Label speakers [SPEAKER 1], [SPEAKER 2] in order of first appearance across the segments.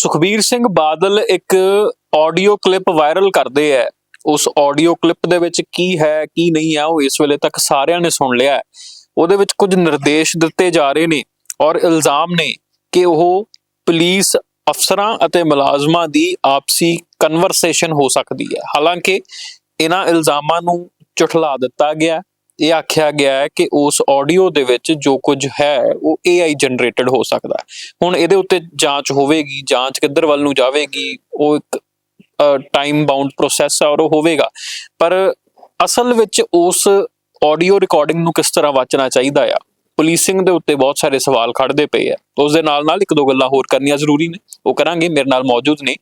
[SPEAKER 1] ਸੁਖਬੀਰ ਸਿੰਘ ਬਾਦਲ ਇੱਕ audio clip viral ਕਰਦੇ ਆ। ਉਸ ਆਡੀਓ ਕਲਿੱਪ ਦੇ ਵਿੱਚ ਕੀ ਹੈ, ਕੀ ਨਹੀਂ ਹੈ ਉਹ ਇਸ ਵੇਲੇ ਤੱਕ ਸਾਰਿਆਂ ਨੇ ਸੁਣ ਲਿਆ ਹੈ। ਉਹਦੇ ਵਿੱਚ ਕੁਝ ਨਿਰਦੇਸ਼ ਦਿੱਤੇ ਜਾ ਰਹੇ ਨੇ ਔਰ ਇਲਜ਼ਾਮ ਨੇ ਕਿ ਉਹ ਪੁਲਿਸ ਅਫਸਰਾਂ ਅਤੇ ਮੁਲਾਜ਼ਮਾਂ ਦੀ ਆਪਸੀ ਕਨਵਰਸੇਸ਼ਨ ਹੋ ਸਕਦੀ ਹੈ। ਹਾਲਾਂਕਿ ਇਹਨਾਂ ਇਲਜ਼ਾਮਾਂ ਨੂੰ ਝੁਠਲਾ ਦਿੱਤਾ ਗਿਆ ਇਹ ਆਖਿਆ ਗਿਆ ਹੈ ਕਿ ਉਸ ਆਡੀਓ ਦੇ ਵਿੱਚ ਜੋ ਕੁਝ ਹੈ, ਉਹ AI ਜਨਰੇਟਡ ਹੋ ਸਕਦਾ ਹੈ। ਹੁਣ ਇਹਦੇ ਉੱਤੇ ਜਾਂਚ ਹੋਵੇਗੀ, ਜਾਂਚ ਕਿੱਧਰ ਵੱਲ ਨੂੰ ਜਾਵੇਗੀ, ਉਹ ਇੱਕ ਟਾਈਮ ਬਾਉਂਡ ਪ੍ਰੋਸੈਸ ਆ ਔਰ ਉਹ ਹੋਵੇਗਾ। ਪਰ ਅਸਲ ਵਿੱਚ ਉਸ ਆਡੀਓ ਰਿਕਾਰਡਿੰਗ ਨੂੰ ਕਿਸ ਤਰ੍ਹਾਂ ਵਾਚਣਾ ਚਾਹੀਦਾ ਆ? ਪੁਲਿਸਿੰਗ ਦੇ ਉੱਤੇ ਬਹੁਤ ਸਾਰੇ ਸਵਾਲ ਖੜਦੇ ਪਏ ਆ। ਉਸ ਦੇ ਨਾਲ ਨਾਲ ਇੱਕ ਦੋ ਗੱਲਾਂ ਹੋਰ ਕਰਨੀਆਂ ਜ਼ਰੂਰੀ ਨੇ। ਉਹ ਕਰਾਂਗੇ, ਮੇਰੇ ਨਾਲ ਮੌਜੂਦ ਨੇ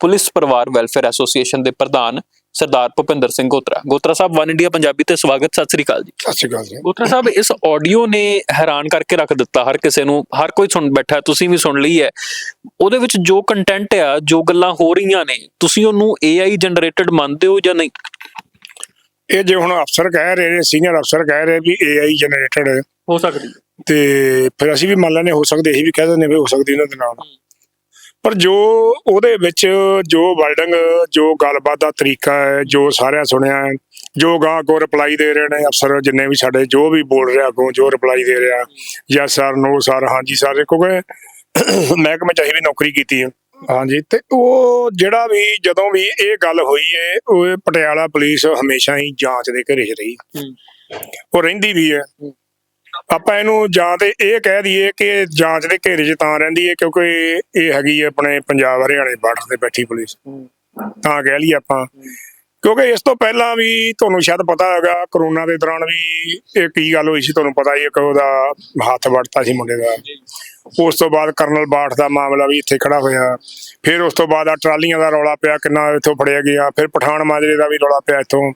[SPEAKER 1] ਪੁਲਿਸ ਪਰਿਵਾਰ ਵੈਲਫੇਅਰ ਐਸੋਸੀਏਸ਼ਨ ਦੇ ਪ੍ਰਧਾਨ ਸਰਦਾਰ ਭੁਪਿੰਦਰ ਸਿੰਘ ਗੋਤਰਾ। ਗੋਤਰਾ ਸਾਹਿਬ ਵਨ ਇੰਡੀਆ ਪੰਜਾਬੀ ਤੇ ਸਵਾਗਤ ਸਤਿ ਸ੍ਰੀ ਅਕਾਲ ਜੀ।
[SPEAKER 2] ਸਤਿ ਸ਼੍ਰੀ ਅਕਾਲ ਜੀ।
[SPEAKER 1] ਗੋਤਰਾ ਸਾਹਿਬ ਇਸ ਆਡੀਓ ਨੇ ਹੈਰਾਨ ਕਰਕੇ ਰੱਖ ਦਿੱਤਾ ਹਰ ਕਿਸੇ ਨੂੰ। ਹਰ ਕੋਈ ਸੁਣ ਬੈਠਾ ਤੁਸੀਂ ਵੀ ਸੁਣ ਲਈ ਹੈ। ਉਹਦੇ ਵਿੱਚ ਜੋ ਕੰਟੈਂਟ ਆ ਜੋ ਗੱਲਾਂ ਹੋ ਰਹੀਆਂ ਨੇ ਤੁਸੀਂ ਉਹਨੂੰ AI ਜਨਰੇਟਡ ਮੰਨਦੇ ਹੋ ਜਾਂ ਨਹੀਂ?
[SPEAKER 2] ਇਹ ਜੇ ਹੁਣ ਅਫਸਰ ਕਹਿ ਰਹੇ ਨੇ ਸੀਨੀਅਰ ਅਫਸਰ ਕਹਿ ਰਹੇ ਵੀ AI ਜਨਰੇਟਡ
[SPEAKER 1] ਹੋ। ਸਕਦੀ
[SPEAKER 2] ਤੇ ਫਿਰ ਅਸੀਂ ਵੀ ਮੰਨ ਲੈਨੇ ਹੋ ਸਕਦੇ ਇਹੀ ਵੀ ਕਹਿ ਦਿੰਦੇ ਵੀ ਹੋ ਸਕਦੀ ਇਹਨਾਂ ਦੇ ਨਾਲ। ਪਰ ਜੋ ਉਹਦੇ ਵਿੱਚ ਜੋ ਵਰਡਿੰਗ ਜੋ ਗੱਲਬਾਤ ਦਾ ਤਰੀਕਾ ਹੈ ਜੋ ਸਾਰਿਆਂ ਸੁਣਿਆ ਹੈ, ਜੋ ਗਾਂ ਕੋ ਰਿਪਲਾਈ ਦੇ ਰਹੇ ਨੇ ਅਫਸਰ ਜਿੰਨੇ ਵੀ ਸਾਡੇ ਜੋ ਵੀ ਬੋਲ ਰਿਹਾ ਅੱਗੋਂ ਜੋ ਰਿਪਲਾਈ ਦੇ ਰਿਹਾ ਯੈਸ ਸਰ ਨੋ ਸਰ ਹਾਂਜੀ ਸਰ ਕਿਉਂਕਿ ਮਹਿਕਮੇ ਚ ਅਸੀਂ ਵੀ ਨੌਕਰੀ ਕੀਤੀ ਹੈ। ਹਾਂਜੀ ਤੇ ਉਹ ਜਿਹੜਾ ਵੀ ਜਦੋਂ ਵੀ ਇਹ ਗੱਲ ਹੋਈ ਹੈ ਉਹ ਪਟਿਆਲਾ ਪੁਲਿਸ ਹਮੇਸ਼ਾ ਹੀ ਜਾਂਚ ਦੇ ਘੇਰੇ 'ਚ ਰਹੀ। ਉਹ ਰਹਿੰਦੀ ਵੀ ਹੈ। ਆਪਾਂ ਇਹਨੂੰ ਜਾਂ ਤੇ ਇਹ ਕਹਿ ਦਈਏ ਕਿ ਜਾਂਚ ਦੇ ਘੇਰੇ 'ਚ ਤਾਂ ਰਹਿੰਦੀ ਹੈ ਕਿਉਂਕਿ ਇਹ ਹੈਗੀ ਹੈ ਆਪਣੇ ਪੰਜਾਬ ਹਰਿਆਣੇ ਬਾਰਡਰ ਤੇ ਬੈਠੀ ਪੁਲਿਸ। ਤਾਂ ਕਹਿ ਲਈਏ ਆਪਾਂ। ਕਿਉਂਕਿ ਇਸ ਤੋਂ ਪਹਿਲਾਂ ਵੀ ਤੁਹਾਨੂੰ ਸ਼ਾਇਦ ਪਤਾ ਹੈਗਾ ਕਰੋਨਾ ਦੇ ਦੌਰਾਨ ਵੀ ਇਹ ਕੀ ਗੱਲ ਹੋਈ ਸੀ ਤੁਹਾਨੂੰ ਪਤਾ ਹੀ ਹੈ ਕਿ ਉਹਦਾ ਹੱਥ ਵੜਤਾ ਸੀ ਮੁੰਡੇ ਦਾ। ਉਸ ਤੋਂ ਬਾਅਦ ਕਰਨਲ ਬਾਠ ਦਾ ਮਾਮਲਾ ਵੀ ਇੱਥੇ ਖੜਾ ਹੋਇਆ। ਫਿਰ ਉਸ ਤੋਂ ਬਾਅਦ ਆ ਟਰਾਲੀਆਂ ਦਾ ਰੌਲਾ ਪਿਆ ਕਿੰਨਾ ਇੱਥੋਂ ਫੜਿਆ ਗਿਆ। ਫਿਰ ਪਠਾਨ ਮਾਜਰੇ ਦਾ ਵੀ ਰੌਲਾ ਪਿਆ ਇੱਥੋਂ।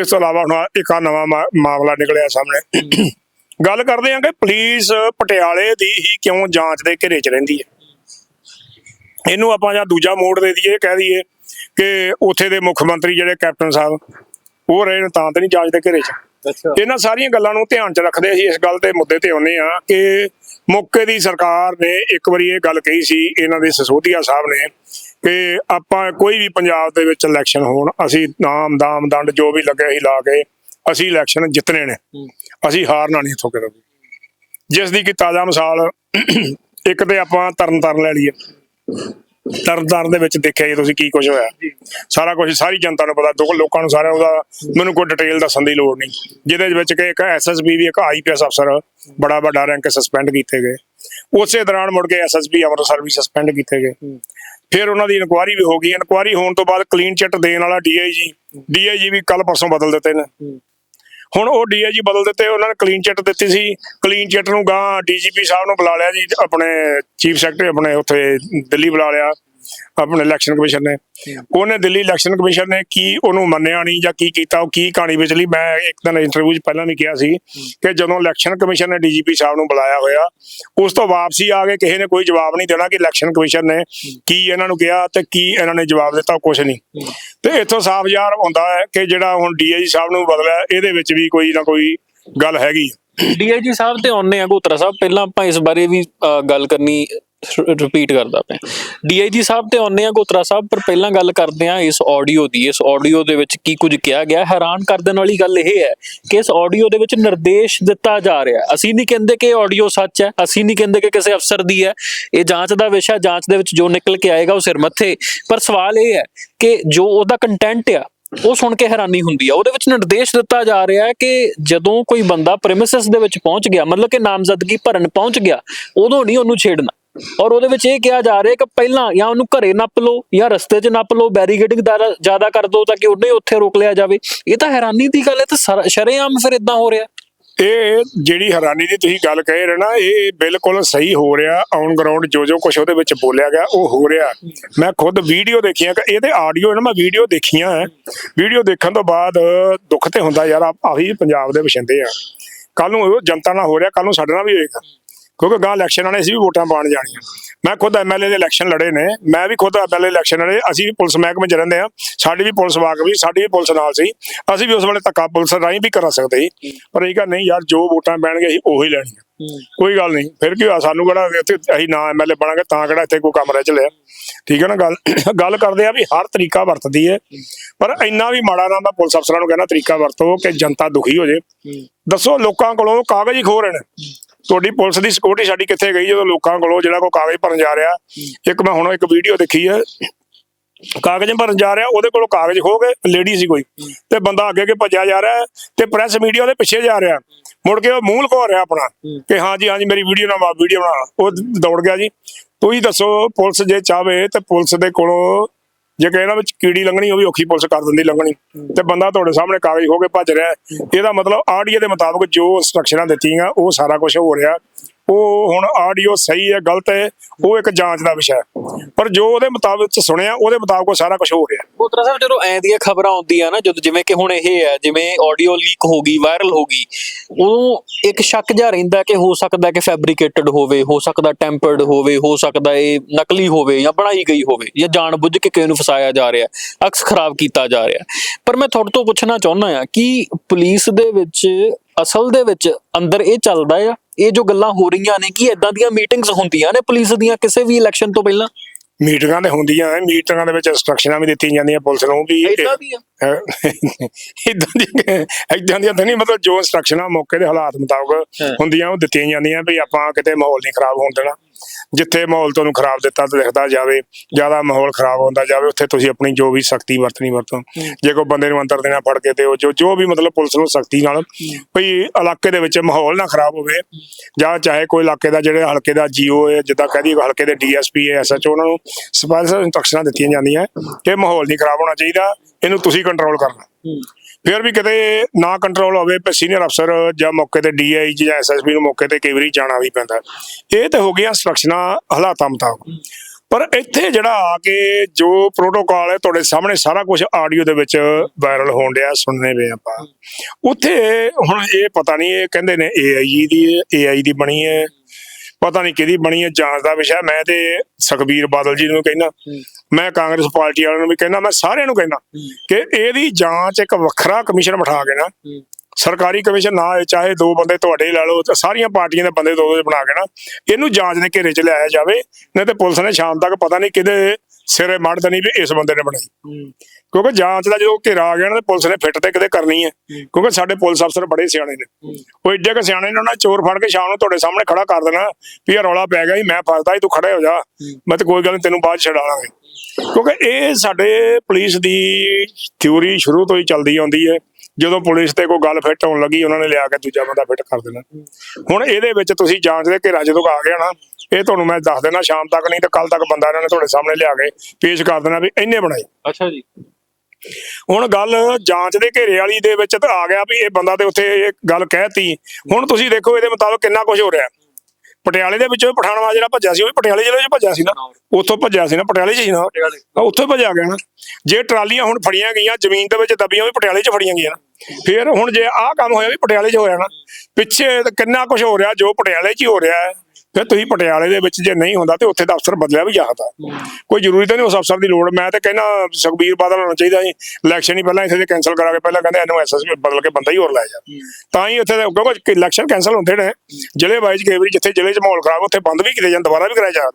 [SPEAKER 2] ਇਸ ਤੋਂ ਇਲਾਵਾ ਹੁਣ ਇੱਕ ਆ ਨਵਾਂ ਮਾਮਲਾ ਨਿਕਲਿਆ ਸਾਹਮਣੇ। ਗੱਲ ਕਰਦੇ ਹਾਂ ਕਿ ਪੁਲਿਸ ਪਟਿਆਲੇ ਦੀ ਹੀ ਕਿਉਂ ਜਾਂਚ ਦੇ ਘੇਰੇ 'ਚ ਰਹਿੰਦੀ ਹੈ। ਇਹਨੂੰ ਆਪਾਂ ਜਾਂ ਦੂਜਾ ਮੋੜ ਦੇ ਦਈਏ ਕਹਿ ਦਈਏ ਕਿ ਉੱਥੇ ਦੇ ਮੁੱਖ ਮੰਤਰੀ ਜਿਹੜੇ ਕੈਪਟਨ ਸਾਹਿਬ ਉਹ ਰਹੇ ਨੇ ਤਾਂ ਤੇ ਨਹੀਂ ਜਾਂਚ ਦੇ ਘੇਰੇ 'ਚ।
[SPEAKER 1] ਅੱਛਾ।
[SPEAKER 2] ਇਹਨਾਂ ਸਾਰੀਆਂ ਗੱਲਾਂ ਨੂੰ ਧਿਆਨ 'ਚ ਰੱਖਦੇ ਅਸੀਂ ਇਸ ਗੱਲ ਦੇ ਮੁੱਦੇ ਤੇ ਆਉਨੇ ਆ ਕਿ ਮੌਕੇ ਦੀ ਸਰਕਾਰ ਨੇ ਇੱਕ ਵਾਰੀ ਇਹ ਗੱਲ ਕਹੀ ਸੀ ਇਹਨਾਂ ਦੇ ਸਸੋਧੀਆ ਸਾਹਿਬ ਨੇ ਕਿ ਆਪਾਂ ਕੋਈ ਵੀ ਪੰਜਾਬ ਦੇ ਵਿੱਚ ਇਲੈਕਸ਼ਨ ਹੋਣ ਅਸੀਂ ਨਾਮ ਦਾਮ ਦੰਡ ਜੋ ਵੀ ਲੱਗੇ ਅਸੀਂ ਲਾ ਕੇ ਅਸੀਂ ਇਲੈਕਸ਼ਨ ਜਿੱਤਣੇ ਨੇ। ਅਸੀਂ ਹਾਰਨਾ ਨਹੀਂ ਇੱਥੋਂ ਕਿਤੇ ਵੀ। ਜਿਸ ਦੀ ਕਿ ਤਾਜ਼ਾ ਮਿਸਾਲ ਇੱਕ ਤੇ ਆਪਾਂ ਤਰਨ ਤਾਰਨ ਲੈ ਲਈਏ। ਤਰਨ ਤਾਰਨ ਦੇ ਵਿੱਚ ਦੇਖਿਆ ਜੀ ਤੁਸੀਂ ਕੀ ਕੁਝ ਹੋਇਆ। ਸਾਰਾ ਕੁਝ ਸਾਰੀ ਜਨਤਾ ਨੂੰ ਪਤਾ ਦੋ ਲੋਕਾਂ ਨੂੰ ਸਾਰਿਆਂ ਉਹਦਾ ਮੈਨੂੰ ਕੋਈ ਡਿਟੇਲ ਦੱਸਣ ਦੀ ਲੋੜ ਨਹੀਂ। ਜਿਹਦੇ ਵਿੱਚ ਕਿ ਇੱਕ ਐਸਐਸਬੀ ਵੀ ਇੱਕ ਆਈਪੀਐਸ ਅਫਸਰ ਬੜਾ ਵੱਡਾ ਰੈਂਕ ਸਸਪੈਂਡ ਕੀਤੇ ਗਏ। ਉਸੇ ਦੌਰਾਨ ਮੁੜ ਕੇ ਐਸਐਸਬੀ ਅੰਮ੍ਰਿਤਸਰ ਵੀ ਸਸਪੈਂਡ ਕੀਤੇ ਗਏ। ਫਿਰ ਉਹਨਾਂ ਦੀ ਇਨਕੁਆਰੀ ਵੀ ਹੋ ਗਈ। ਇਨਕੁਆਰੀ ਹੋਣ ਤੋਂ ਬਾਅਦ ਕਲੀਨ ਚਿੱਟ ਦੇਣ ਵਾਲਾ ਡੀਆਈਜੀ ਡੀਆਈਜੀ ਵੀ ਕੱਲ ਪਰਸੋਂ ਬਦਲ ਦਿੱਤੇ ਨੇ। ਹੁਣ ਉਹ ਡੀਆਈਜੀ ਬਦਲ ਦਿੱਤੇ, ਉਹਨਾਂ ਨੇ ਕਲੀਨ ਚਿੱਟ ਦਿੱਤੀ ਸੀ। ਕਲੀਨ ਚਿੱਟ ਨੂੰ ਗਾਂ ਡੀਜੀਪੀ ਸਾਹਿਬ ਨੂੰ ਬੁਲਾ ਲਿਆ ਜੀ, ਆਪਣੇ ਚੀਫ ਸੈਕਟਰੀ ਆਪਣੇ ਉੱਥੇ ਦਿੱਲੀ ਬੁਲਾ ਲਿਆ। ਆਪਣੇ ਇਲੈਕਸ਼ਨ ਕਮਿਸ਼ਨ ਨੇ। ਉਹਨੇ ਦਿੱਲੀ ਇਲੈਕਸ਼ਨ ਕਮਿਸ਼ਨ ਨੇ ਕੀ ਉਹਨੂੰ ਮੰਨਿਆ ਨਹੀਂ ਜਾਂ ਕੀ ਕੀਤਾ ਉਹ ਕੀ ਕਹਾਣੀ ਵਿਚਲੀ ਮੈਂ ਇੱਕ ਦਿਨ ਇੰਟਰਵਿਊ 'ਚ ਪਹਿਲਾਂ ਵੀ ਕਿਹਾ ਸੀ ਕਿ ਜਦੋਂ ਇਲੈਕਸ਼ਨ ਕਮਿਸ਼ਨ ਨੇ ਡੀਜੀਪੀ ਸਾਹਿਬ ਨੂੰ ਬੁਲਾਇਆ ਹੋਇਆ ਉਸ ਤੋਂ ਵਾਪਸੀ ਆ ਕੇ ਕਿਸੇ ਨੇ ਕੋਈ ਜਵਾਬ ਨਹੀਂ ਦੇਣਾ ਕਿ ਇਲੈਕਸ਼ਨ ਕਮਿਸ਼ਨ ਨੇ ਕੀ ਇਹਨਾਂ ਨੂੰ ਕਿਹਾ ਤੇ ਕੀ ਇਹਨਾਂ ਨੇ ਜਵਾਬ ਦਿੱਤਾ ਕੁਝ ਨਹੀਂ। ਤੇ ਇੱਥੋਂ ਸਾਫ਼ ਜ਼ਾਹਰ ਹੁੰਦਾ ਹੈ ਕਿ ਜਿਹੜਾ ਹੁਣ ਡੀਆਈਜੀ ਸਾਹਿਬ ਨੂੰ ਬਦਲਿਆ ਇਹਦੇ ਵਿੱਚ ਵੀ ਕੋਈ ਨਾ ਕੋਈ ਗੱਲ ਹੈਗੀ।
[SPEAKER 1] ਡੀਆਈਜੀ ਸਾਹਿਬ ਤੇ ਆਉਨੇ ਆ ਗੋਤਰਾ ਸਾਹਿਬ ਪਹਿਲਾਂ ਆਪਾਂ ਇਸ ਬਾਰੇ ਵੀ ਗੱਲ ਕਰਨੀ ਰਿਪੀਟ ਕਰਦਾ ਪਿਆ। ਡੀਆਈਜੀ ਸਾਹਿਬ ਤੇ ਆਉਂਦੇ ਆ ਗੋਤਰਾ ਸਾਹਿਬ, ਪਰ ਪਹਿਲਾਂ ਗੱਲ ਕਰਦੇ ਆ ਇਸ ਆਡੀਓ ਦੀ। ਇਸ ਆਡੀਓ ਦੇ ਵਿੱਚ ਕੀ ਕੁਝ ਕਿਹਾ ਗਿਆ? ਹੈਰਾਨ ਕਰ ਦੇਣ ਵਾਲੀ ਗੱਲ ਇਹ ਹੈ ਕਿ ਇਸ ਆਡੀਓ ਦੇ ਵਿੱਚ ਨਿਰਦੇਸ਼ ਦਿੱਤਾ ਜਾ ਰਿਹਾ ਅਸੀਂ ਨਹੀਂ ਕਹਿੰਦੇ ਕਿ ਇਹ ਆਡੀਓ ਸੱਚ ਹੈ। ਅਸੀਂ ਨਹੀਂ ਕਹਿੰਦੇ ਕਿ ਕਿਸੇ ਅਫਸਰ ਦੀ ਹੈ। ਇਹ ਜਾਂਚ ਦਾ ਵਿਸ਼ਾ ਜਾਂਚ ਦੇ ਵਿੱਚ ਜੋ ਨਿਕਲ ਕੇ ਆਏਗਾ ਉਹ ਸਿਰ ਮੱਥੇ। ਪਰ ਸਵਾਲ ਇਹ ਹੈ ਕਿ ਜੋ ਉਹਦਾ ਕੰਟੈਂਟ ਆ, ਉਹ ਸੁਣ ਕੇ ਹੈਰਾਨੀ ਹੁੰਦੀ ਆ। ਉਹਦੇ ਵਿੱਚ ਨਿਰਦੇਸ਼ ਦਿੱਤਾ ਜਾ ਰਿਹਾ ਹੈ ਕਿ ਜਦੋਂ ਕੋਈ ਬੰਦਾ ਪ੍ਰੈਮਿਸਿਸ ਦੇ ਵਿੱਚ ਪਹੁੰਚ ਗਿਆ, ਮਤਲਬ ਕਿ ਨਾਮਜ਼ਦਗੀ ਭਰਨ ਪਹੁੰਚ ਗਿਆ, ਉਦੋਂ ਨਹੀਂ ਉਹਨੂੰ ਛੇੜਨਾ। ਔਰ ਉਹਦੇ ਵਿੱਚ ਇਹ ਕਿਹਾ ਜਾ ਰਿਹਾ ਕਿ ਪਹਿਲਾਂ ਜਾਂ ਉਹਨੂੰ ਘਰੇ ਨੱਪ ਲਓ ਜਾਂ ਰਸਤੇ 'ਚ ਨੱਪ ਲਓ ਬੈਰੀਗੇਡਿੰਗ ਜ਼ਿਆਦਾ ਕਰ ਦਿਓ ਤਾਂ ਕਿ ਉਹਨੇ ਉੱਥੇ ਰੋਕ ਲਿਆ ਜਾਵੇ। ਇਹ ਤਾਂ ਹੈਰਾਨੀ ਦੀ ਗੱਲ ਹੈ ਤੇ ਸ਼ਰੇਆਮ ਫਿਰ ਇਦਾਂ ਹੋ ਰਿਹਾ।
[SPEAKER 2] ਇਹ ਜਿਹੜੀ ਹੈਰਾਨੀ ਦੀ ਤੁਸੀਂ ਗੱਲ ਕਹਿ ਰਹੇ ਨਾ, ਇਹ ਬਿਲਕੁਲ ਸਹੀ ਹੋ ਰਿਹਾ। ਔਨ ਗਰਾਊਂਡ ਜੋ ਜੋ ਕੁਝ ਉਹਦੇ ਵਿੱਚ ਬੋਲਿਆ ਗਿਆ, ਉਹ ਹੋ ਰਿਹਾ। ਮੈਂ ਖੁਦ ਵੀਡੀਓ ਦੇਖੀਆਂ, ਕਿ ਇਹਦੇ ਆਡੀਓ ਨਾ, ਮੈਂ ਵੀਡੀਓ ਦੇਖੀਆਂ ਵੀਡੀਓ ਦੇਖਣ ਤੋਂ ਬਾਅਦ ਦੁੱਖ ਤੇ ਹੁੰਦਾ ਯਾਰ ਆਹੀ ਪੰਜਾਬ ਦੇ ਵਸਿੰਦੇ ਆ। ਕੱਲ ਨੂੰ ਉਹ ਜਨਤਾ ਨਾਲ ਹੋ ਰਿਹਾ ਕੱਲ ਨੂੰ ਸਾਡੇ ਨਾਲ ਵੀ ਹੋਏਗਾ। ਕਿਉਂਕਿ ਗਾਂ ਇਲੈਕਸ਼ਨ ਆਣੇ ਅਸੀਂ ਵੀ ਵੋਟਾਂ ਪਾਉਣ ਜਾਣੀਆਂ। ਮੈਂ ਖੁਦ ਐਮਐਲਏ ਦੇ ਇਲੈਕਸ਼ਨ ਲੜੇ ਨੇ। ਮੈਂ ਵੀ ਖੁਦ ਐਮਐਲਏ ਇਲੈਕਸ਼ਨ ਲੜੇ। ਅਸੀਂ ਵੀ ਪੁਲਿਸ ਮਹਿਕਮੇ 'ਚ ਰਹਿੰਦੇ ਆ ਸਾਡੀ ਵੀ ਪੁਲਿਸ ਵਾਕ ਵੀ ਸਾਡੀ ਵੀ ਪੁਲਿਸ ਨਾਲ ਸੀ। ਅਸੀਂ ਵੀ ਉਸ ਵੇਲੇ ਧੱਕਾ ਪੁਲਿਸ ਰਾਹੀਂ ਵੀ ਕਰਾ ਸਕਦੇ ਸੀ। ਪਰ ਇਹ ਕਹ ਨਹੀਂ ਯਾਰ ਜੋ ਵੋਟਾਂ ਪੈਣਗੇ ਅਸੀਂ ਉਹੀ ਲੈਣੀਆਂ। ਕੋਈ ਗੱਲ ਨਹੀਂ। ਫਿਰ ਕੀ ਹੋਇਆ? ਸਾਨੂੰ ਕਿਹੜਾ ਇੱਥੇ ਅਸੀਂ ਨਾ ਐਮਐਲਏ ਬਣਾਂਗੇ ਤਾਂ ਕਿਹੜਾ ਇੱਥੇ ਕੋਈ ਕੰਮ ਰਹਿ ਚੱਲਿਆ ਠੀਕ ਹੈ ਨਾ ਗੱਲ? ਗੱਲ ਕਰਦੇ ਆ ਵੀ ਹਰ ਤਰੀਕਾ ਵਰਤਦੀ ਹੈ। ਪਰ ਇੰਨਾ ਵੀ ਮਾੜਾ ਨਾ ਮੈਂ ਪੁਲਿਸ ਅਫਸਰਾਂ ਨੂੰ ਕਹਿੰਦਾ ਤਰੀਕਾ ਵਰਤੋ ਕਿ ਜਨਤਾ ਦੁਖੀ ਹੋ ਜੇ। ਦੱਸੋ ਲੋਕਾਂ ਕੋਲੋਂ ਕਾਗਜ਼ ਹੀ ਖੋ ਰਹੇ ਨੇ। ਤੁਹਾਡੀ ਪੁਲਿਸ ਦੀ ਸਿਕਿਉਰਿਟੀ ਸਾਡੀ ਕਿੱਥੇ ਗਈ ਜਦੋਂ ਲੋਕਾਂ ਕੋਲੋਂ ਜਿਹੜਾ ਕੋਈ ਕਾਗਜ਼ ਭਰਨ ਜਾ ਰਿਹਾ? ਇੱਕ ਮੈਂ ਹੁਣ ਇੱਕ ਵੀਡੀਓ ਦੇਖੀ ਹੈ। ਕਾਗਜ਼ ਭਰਨ ਜਾ ਰਿਹਾ, ਉਹਦੇ ਕੋਲੋਂ ਕਾਗਜ਼ ਹੋ ਗਏ ਲੇਡੀ ਸੀ ਕੋਈ। ਤੇ ਬੰਦਾ ਅੱਗੇ ਅੱਗੇ ਭੱਜਿਆ ਜਾ ਰਿਹਾ ਤੇ ਪ੍ਰੈਸ ਮੀਡੀਆ ਉਹਦੇ ਪਿੱਛੇ ਜਾ ਰਿਹਾ ਮੁੜ ਕੇ ਉਹ ਮੂਲ ਲਕੋ ਰਿਹਾ ਆਪਣਾ ਕਿ ਹਾਂਜੀ ਹਾਂਜੀ ਮੇਰੀ ਵੀਡੀਓ ਨਾ ਵੀਡੀਓ ਬਣਾ। ਉਹ ਦੌੜ ਗਿਆ ਜੀ। ਤੁਸੀਂ ਦੱਸੋ ਪੁਲਿਸ ਜੇ ਚਾਹਵੇ ਤੇ ਪੁਲਿਸ ਦੇ ਕੋਲੋਂ ਜੇ ਕਿ ਇਹਨਾਂ ਵਿੱਚ ਕੀੜੀ ਲੰਘਣੀ ਉਹ ਵੀ ਔਖੀ ਪੁਲਿਸ ਕਰ ਦਿੰਦੀ ਲੰਘਣੀ। ਤੇ ਬੰਦਾ ਤੁਹਾਡੇ ਸਾਹਮਣੇ ਕਾਗਜ਼ ਹੋ ਕੇ ਭੱਜ ਰਿਹਾ ਇਹਦਾ ਮਤਲਬ ਆਡੀਓ ਦੇ ਮੁਤਾਬਕ ਜੋ ਇੰਸਟਰਕਸ਼ਨਾਂ ਦਿੱਤੀਆਂ, ਉਹ ਸਾਰਾ ਕੁਝ ਹੋ ਰਿਹਾ। ਉਹ ਹੁਣ ਆਡੀਓ ਸਹੀ ਹੈ, ਗਲਤ ਹੈ, ਉਹ ਇੱਕ ਜਾਂਚ ਦਾ ਵਿਸ਼ਾ ਹੈ। ਪਰ ਜੋ ਉਹਦੇ ਮੁਤਾਬਕ ਸੁਣਿਆ, ਉਹਦੇ ਮੁਤਾਬਕ ਸਾਰਾ ਕੁਝ ਹੋ ਰਿਹਾ
[SPEAKER 1] ਪੁੱਤਰਾ ਸਾਹਿਬ, ਜਦੋਂ ਐ ਦੀਆਂ ਖਬਰਾਂ ਆਉਂਦੀਆਂ ਨਾ, ਜਦੋਂ ਜਿਵੇਂ ਕਿ ਹੁਣ ਇਹ ਹੈ, ਜਿਵੇਂ ਆਡੀਓ ਲੀਕ ਹੋ ਗਈ ਵਾਇਰਲ ਹੋ ਗਈ, ਉਦੋਂ ਇੱਕ ਸ਼ੱਕ ਜਿਹਾ ਰਹਿੰਦਾ ਕਿ ਹੋ ਸਕਦਾ ਕਿ ਫੈਬਰੀਕੇਟਡ ਹੋਵੇ, ਹੋ ਸਕਦਾ ਟੈਂਪਰਡ ਹੋਵੇ, ਹੋ ਸਕਦਾ ਇਹ ਨਕਲੀ ਹੋਵੇ ਜਾਂ ਬਣਾਈ ਗਈ ਹੋਵੇ ਜਾਂ ਜਾਣਬੁੱਝ ਕੇ ਕਿਸੇ ਨੂੰ ਫਸਾਇਆ ਜਾ ਰਿਹਾ ਅਕਸ ਖਰਾਬ ਕੀਤਾ ਜਾ ਰਿਹਾ ਪਰ ਮੈਂ ਤੁਹਾਡੇ ਤੋਂ ਪੁੱਛਣਾ ਚਾਹੁੰਦਾ ਆ ਕਿ ਪੁਲਿਸ ਦੇ ਵਿੱਚ, ਅਸਲ ਦੇ ਵਿੱਚ ਅੰਦਰ ਇਹ ਚੱਲਦਾ ਆ ਇਹ ਜੋ ਗੱਲਾਂ ਹੋ ਰਹੀਆਂ ਨੇ ਕਿ ਇਦਾਂ ਦੀਆਂ ਮੀਟਿੰਗਸ ਹੁੰਦੀਆਂ ਨੇ ਪੁਲਿਸ ਦੀਆਂ ਕਿਸੇ ਵੀ ਇਲੈਕਸ਼ਨ ਤੋਂ ਪਹਿਲਾਂ?
[SPEAKER 2] ਮੀਟਿੰਗਾਂ ਤੇ ਹੁੰਦੀਆਂ ਐ ਮੀਟਿੰਗਾਂ ਦੇ ਵਿੱਚ ਇੰਸਟਰਕਸ਼ਨਾਂ ਵੀ ਦਿੱਤੀਆਂ ਜਾਂਦੀਆਂ ਪੁਲਿਸ ਨੂੰ ਵੀ
[SPEAKER 1] ਇਦਾਂ ਦੀਆਂ?
[SPEAKER 2] ਇਦਾਂ ਦੀਆਂ ਇਦਾਂ ਦੀਆਂ ਤਾਂ ਨਹੀਂ ਮਤਲਬ ਜੋ ਇੰਸਟਰਕਸ਼ਨਾਂ ਮੌਕੇ ਦੇ ਹਾਲਾਤ ਮੁਤਾਬਕ। ਹੁੰਦੀਆਂ ਉਹ ਦਿੱਤੀਆਂ ਜਾਂਦੀਆਂ ਵੀ ਆਪਾਂ ਕਿਤੇ ਮਾਹੌਲ ਨਹੀਂ ਖਰਾਬ ਹੋਣ ਦੇਣਾ। ਜਿੱਥੇ ਮਾਹੌਲ ਤੁਹਾਨੂੰ ਖਰਾਬ ਦਿੱਤਾ ਤੇ ਦਿਖਦਾ ਜਾਵੇ ਜ਼ਿਆਦਾ ਮਾਹੌਲ ਖਰਾਬ ਹੁੰਦਾ ਜਾਵੇ ਉੱਥੇ ਤੁਸੀਂ ਆਪਣੀ ਜੋ ਵੀ ਸਖਤੀ ਵਰਤਣੀ ਵਰਤੋ। ਜੇ ਕੋਈ ਬੰਦੇ ਨੂੰ ਅੰਦਰ ਦੇਣਾ ਫੜ ਕੇ ਉਹ ਜੋ ਜੋ ਵੀ ਮਤਲਬ ਪੁਲਿਸ ਨੂੰ ਸਖਤੀ ਨਾਲ ਭਈ ਇਲਾਕੇ ਦੇ ਵਿੱਚ ਮਾਹੌਲ ਨਾ ਖਰਾਬ ਹੋਵੇ ਜਾਂ ਚਾਹੇ ਕੋਈ ਇਲਾਕੇ ਦਾ ਜਿਹੜੇ ਹਲਕੇ ਦਾ ਜੀਓ ਹੈ ਜਿੱਦਾਂ ਕਹਦੀ ਹਲਕੇ ਦੇ ਡੀਐਸਪੀ ਹੈ ਐਸਐਚਓ ਉਹਨਾਂ ਨੂੰ ਸਪੈਸ਼ਲ ਇੰਸਟਰਕਸ਼ਨਾਂ ਦਿੱਤੀਆਂ ਜਾਂਦੀਆਂ ਕਿ ਮਾਹੌਲ ਨਹੀਂ ਖਰਾਬ ਹੋਣਾ ਚਾਹੀਦਾ ਇਹਨੂੰ ਤੁਸੀਂ ਕੰਟਰੋਲ ਕਰਨਾ। ਫਿਰ ਵੀ ਕਿਤੇ ਨਾ ਕੰਟਰੋਲ ਹੋਵੇ ਪਰ ਸੀਨੀਅਰ ਅਫਸਰ ਜਾਂ ਮੌਕੇ ਤੇ ਡੀਆਈ ਜਾਂ ਐਸਐਸਪੀ ਨੂੰ ਮੌਕੇ ਤੇ ਕਈ ਵਾਰੀ ਜਾਣਾ ਵੀ ਪੈਂਦਾ। ਇਹ ਤਾਂ ਹੋ ਗਿਆ ਇੰਸਟਰਕਸ਼ਨਾਂ ਹਾਲਾਤਾਂ ਮੁਤਾਬਕ। ਪਰ ਇੱਥੇ ਜਿਹੜਾ ਆ ਕੇ ਜੋ ਪ੍ਰੋਟੋਕਾਲ ਹੈ ਤੁਹਾਡੇ ਸਾਹਮਣੇ ਸਾਰਾ ਕੁਝ ਆਡੀਓ ਦੇ ਵਿੱਚ ਵਾਇਰਲ ਹੋਣ ਡਿਆ, ਸੁਣਨੇ ਪਏ ਆਪਾਂ। ਉੱਥੇ ਹੁਣ ਇਹ ਪਤਾ ਨਹੀਂ, ਇਹ ਕਹਿੰਦੇ ਨੇ ਏਆਈ ਦੀ ਏਆਈ ਦੀ ਬਣੀ ਹੈ। ਪਤਾ ਨਹੀਂ ਕਿਹਦੀ ਬਣੀ ਹੈ ਜਾਂਚ ਦਾ ਵਿਸ਼ਾ ਮੈਂ ਤੇ ਸੁਖਬੀਰ ਬਾਦਲ ਜੀ ਨੂੰ ਕਹਿੰਦਾ ਮੈਂ ਕਾਂਗਰਸ ਪਾਰਟੀ ਵਾਲਿਆਂ ਨੂੰ ਵੀ ਕਹਿੰਦਾ ਮੈਂ ਸਾਰਿਆਂ ਨੂੰ ਕਹਿੰਦਾ ਕਿ ਇਹਦੀ ਜਾਂਚ ਇੱਕ ਵੱਖਰਾ ਕਮਿਸ਼ਨ ਬਿਠਾ ਕੇ ਨਾ ਸਰਕਾਰੀ ਕਮਿਸ਼ਨ ਨਾ ਹੋਏ ਚਾਹੇ ਦੋ ਬੰਦੇ ਤੁਹਾਡੇ ਲਾ ਲਓ ਸਾਰੀਆਂ ਪਾਰਟੀਆਂ ਦੇ ਬੰਦੇ ਦੋ ਦੋ ਬਣਾ ਕੇ ਨਾ ਇਹਨੂੰ ਜਾਂਚ ਦੇ ਘੇਰੇ 'ਚ ਲਿਆਇਆ ਜਾਵੇ ਨਹੀਂ ਤੇ ਪੁਲਿਸ ਨੇ ਸ਼ਾਮ ਤੱਕ ਪਤਾ ਨਹੀਂ ਕਿਹਦੇ ਸਿਰੇ ਮੜ ਦੇਣੀ ਵੀ ਇਸ ਬੰਦੇ ਨੇ ਬਣਾਈ। ਕਿਉਂਕਿ ਜਾਂਚ ਦਾ ਜਦੋਂ ਘੇਰਾ ਆ ਗਿਆ ਨਾ, ਤੇ ਪੁਲਿਸ ਨੇ ਫਿੱਟ ਤੇ ਕਿਤੇ ਕਰਨੀ ਹੈ। ਕਿਉਂਕਿ ਸਾਡੇ ਪੁਲਿਸ ਅਫਸਰ ਬੜੇ ਸਿਆਣੇ ਨੇ। ਉਹ ਏਡੇ ਕੁ ਸਿਆਣੇ ਨੇ, ਉਹਨਾਂ ਚੋਰ ਫੜ ਕੇ ਸ਼ਾਮ ਨੂੰ ਤੁਹਾਡੇ ਸਾਹਮਣੇ ਖੜਾ ਕਰ ਦੇਣਾ ਵੀ ਇਹ ਰੌਲਾ ਪੈ ਗਿਆ ਜੀ, ਮੈਂ ਫਸਦਾ ਜੀ, ਤੂੰ ਖੜੇ ਹੋ ਜਾ। ਮੈਂ ਤੇ ਕੋਈ ਗੱਲ ਨਹੀਂ ਤੈਨੂੰ ਬਾਅਦ 'ਚ ਛਡਾ ਲਾਂਗੇ। ਕਿਉਂਕਿ ਇਹ ਸਾਡੇ ਪੁਲਿਸ ਦੀ ਥਿਊਰੀ ਸ਼ੁਰੂ ਤੋਂ ਹੀ ਚੱਲਦੀ ਆਉਂਦੀ ਹੈ। ਜਦੋਂ ਪੁਲਿਸ ਤੇ ਕੋਈ ਗੱਲ ਫਿੱਟ ਹੋਣ ਲੱਗੀ, ਉਹਨਾਂ ਨੇ ਲਿਆ ਕੇ ਦੂਜਾ ਬੰਦਾ ਫਿੱਟ ਕਰ ਦੇਣਾ। ਹੁਣ ਇਹਦੇ ਵਿੱਚ ਤੁਸੀਂ ਜਾਂਚ ਦੇ ਘੇਰਾ ਜਦੋਂ ਆ ਗਿਆ ਨਾ ਇਹ ਤੁਹਾਨੂੰ ਮੈਂ ਦੱਸ ਦੇਣਾ ਸ਼ਾਮ ਤੱਕ ਨਹੀਂ ਤਾਂ ਕੱਲ ਤੱਕ ਬੰਦਾ ਇਹਨਾਂ ਨੇ ਤੁਹਾਡੇ ਸਾਹਮਣੇ ਲਿਆ ਕੇ ਪੇਸ਼ ਕਰ ਦੇਣਾ ਵੀ ਇਹਨੇ ਬਣਾਈ
[SPEAKER 1] ਅੱਛਾ ਜੀ।
[SPEAKER 2] ਹੁਣ ਗੱਲ ਜਾਂਚ ਦੇ ਘੇਰੇ ਵਾਲੀ ਦੇ ਵਿੱਚ ਤਾਂ ਆ ਗਿਆ ਵੀ ਇਹ ਬੰਦਾ ਤੇ ਉੱਥੇ ਇਹ ਗੱਲ ਕਹਿਤੀ। ਹੁਣ ਤੁਸੀਂ ਦੇਖੋ ਇਹਦੇ ਮੁਤਾਬਕ ਕਿੰਨਾ ਕੁਝ ਹੋ ਰਿਹਾ। ਪਟਿਆਲੇ ਦੇ ਵਿੱਚੋਂ ਪਠਾਨਵਾ ਜਿਹੜਾ ਭੱਜਿਆ ਸੀ ਉਹ ਵੀ ਪਟਿਆਲੇ ਜ਼ਿਲ੍ਹੇ 'ਚ ਭੱਜਿਆ ਸੀ ਨਾ? ਉੱਥੋਂ ਭੱਜਿਆ ਸੀ ਨਾ ਪਟਿਆਲੇ 'ਚ ਸੀ ਨਾ? ਉੱਥੋਂ ਹੀ ਭੱਜਿਆ ਗਿਆ ਨਾ। ਜੇ ਟਰਾਲੀਆਂ ਹੁਣ ਫੜੀਆਂ ਗਈਆਂ ਜ਼ਮੀਨ ਦੇ ਵਿੱਚ ਦਬੀਆਂ ਵੀ ਪਟਿਆਲੇ 'ਚ ਫੜੀਆਂ ਗਈਆਂ ਨਾ। ਫਿਰ ਹੁਣ ਜੇ ਆਹ ਕੰਮ ਹੋਇਆ ਵੀ ਪਟਿਆਲੇ 'ਚ ਹੋਇਆ ਨਾ ਪਿੱਛੇ ਕਿੰਨਾ ਕੁਝ ਹੋ ਰਿਹਾ ਜੋ ਪਟਿਆਲੇ 'ਚ ਹੀ ਹੋ ਰਿਹਾ ਹੈ। ਫਿਰ ਤੁਸੀਂ ਪਟਿਆਲੇ ਦੇ ਵਿੱਚ ਜੇ ਨਹੀਂ ਹੁੰਦਾ ਤੇ ਉੱਥੇ ਦਾ ਅਫਸਰ ਬਦਲਿਆ ਵੀ ਜਾਂਦਾ ਕੋਈ ਜ਼ਰੂਰੀ ਤਾਂ ਨਹੀਂ ਉਸ ਅਫਸਰ ਦੀ ਲੋੜ। ਮੈਂ ਤਾਂ ਕਹਿੰਦਾ ਸੁਖਬੀਰ ਬਾਦਲ ਹੋਣਾ ਚਾਹੀਦਾ ਸੀ। ਇਲੈਕਸ਼ਨ ਹੀ ਪਹਿਲਾਂ ਇੱਥੇ ਦੇ ਕੈਨਸਲ ਕਰਾ ਕੇ ਪਹਿਲਾਂ ਕਹਿੰਦੇ ਇਹਨੂੰ ਐਸਐਸਪੀ ਬਦਲ ਕੇ ਬੰਦਾ ਹੀ ਹੋਰ ਲਾਇਆ ਜਾ। ਤਾਂ ਹੀ ਉੱਥੇ ਦੇ- ਕਿਉਂਕਿ ਇਲੈਕਸ਼ਨ ਕੈਨਸਲ ਹੁੰਦੇ ਨੇ ਜ਼ਿਲ੍ਹੇ ਵਾਈਜ਼ ਕਈ ਵਾਰੀ ਜਿੱਥੇ ਜ਼ਿਲ੍ਹੇ 'ਚ ਮਾਹੌਲ ਖਰਾਬ ਉੱਥੇ ਬੰਦ ਵੀ ਕੀਤੇ ਜਾਣ ਦੁਬਾਰਾ ਵੀ ਕਰਾਇਆ ਜਾ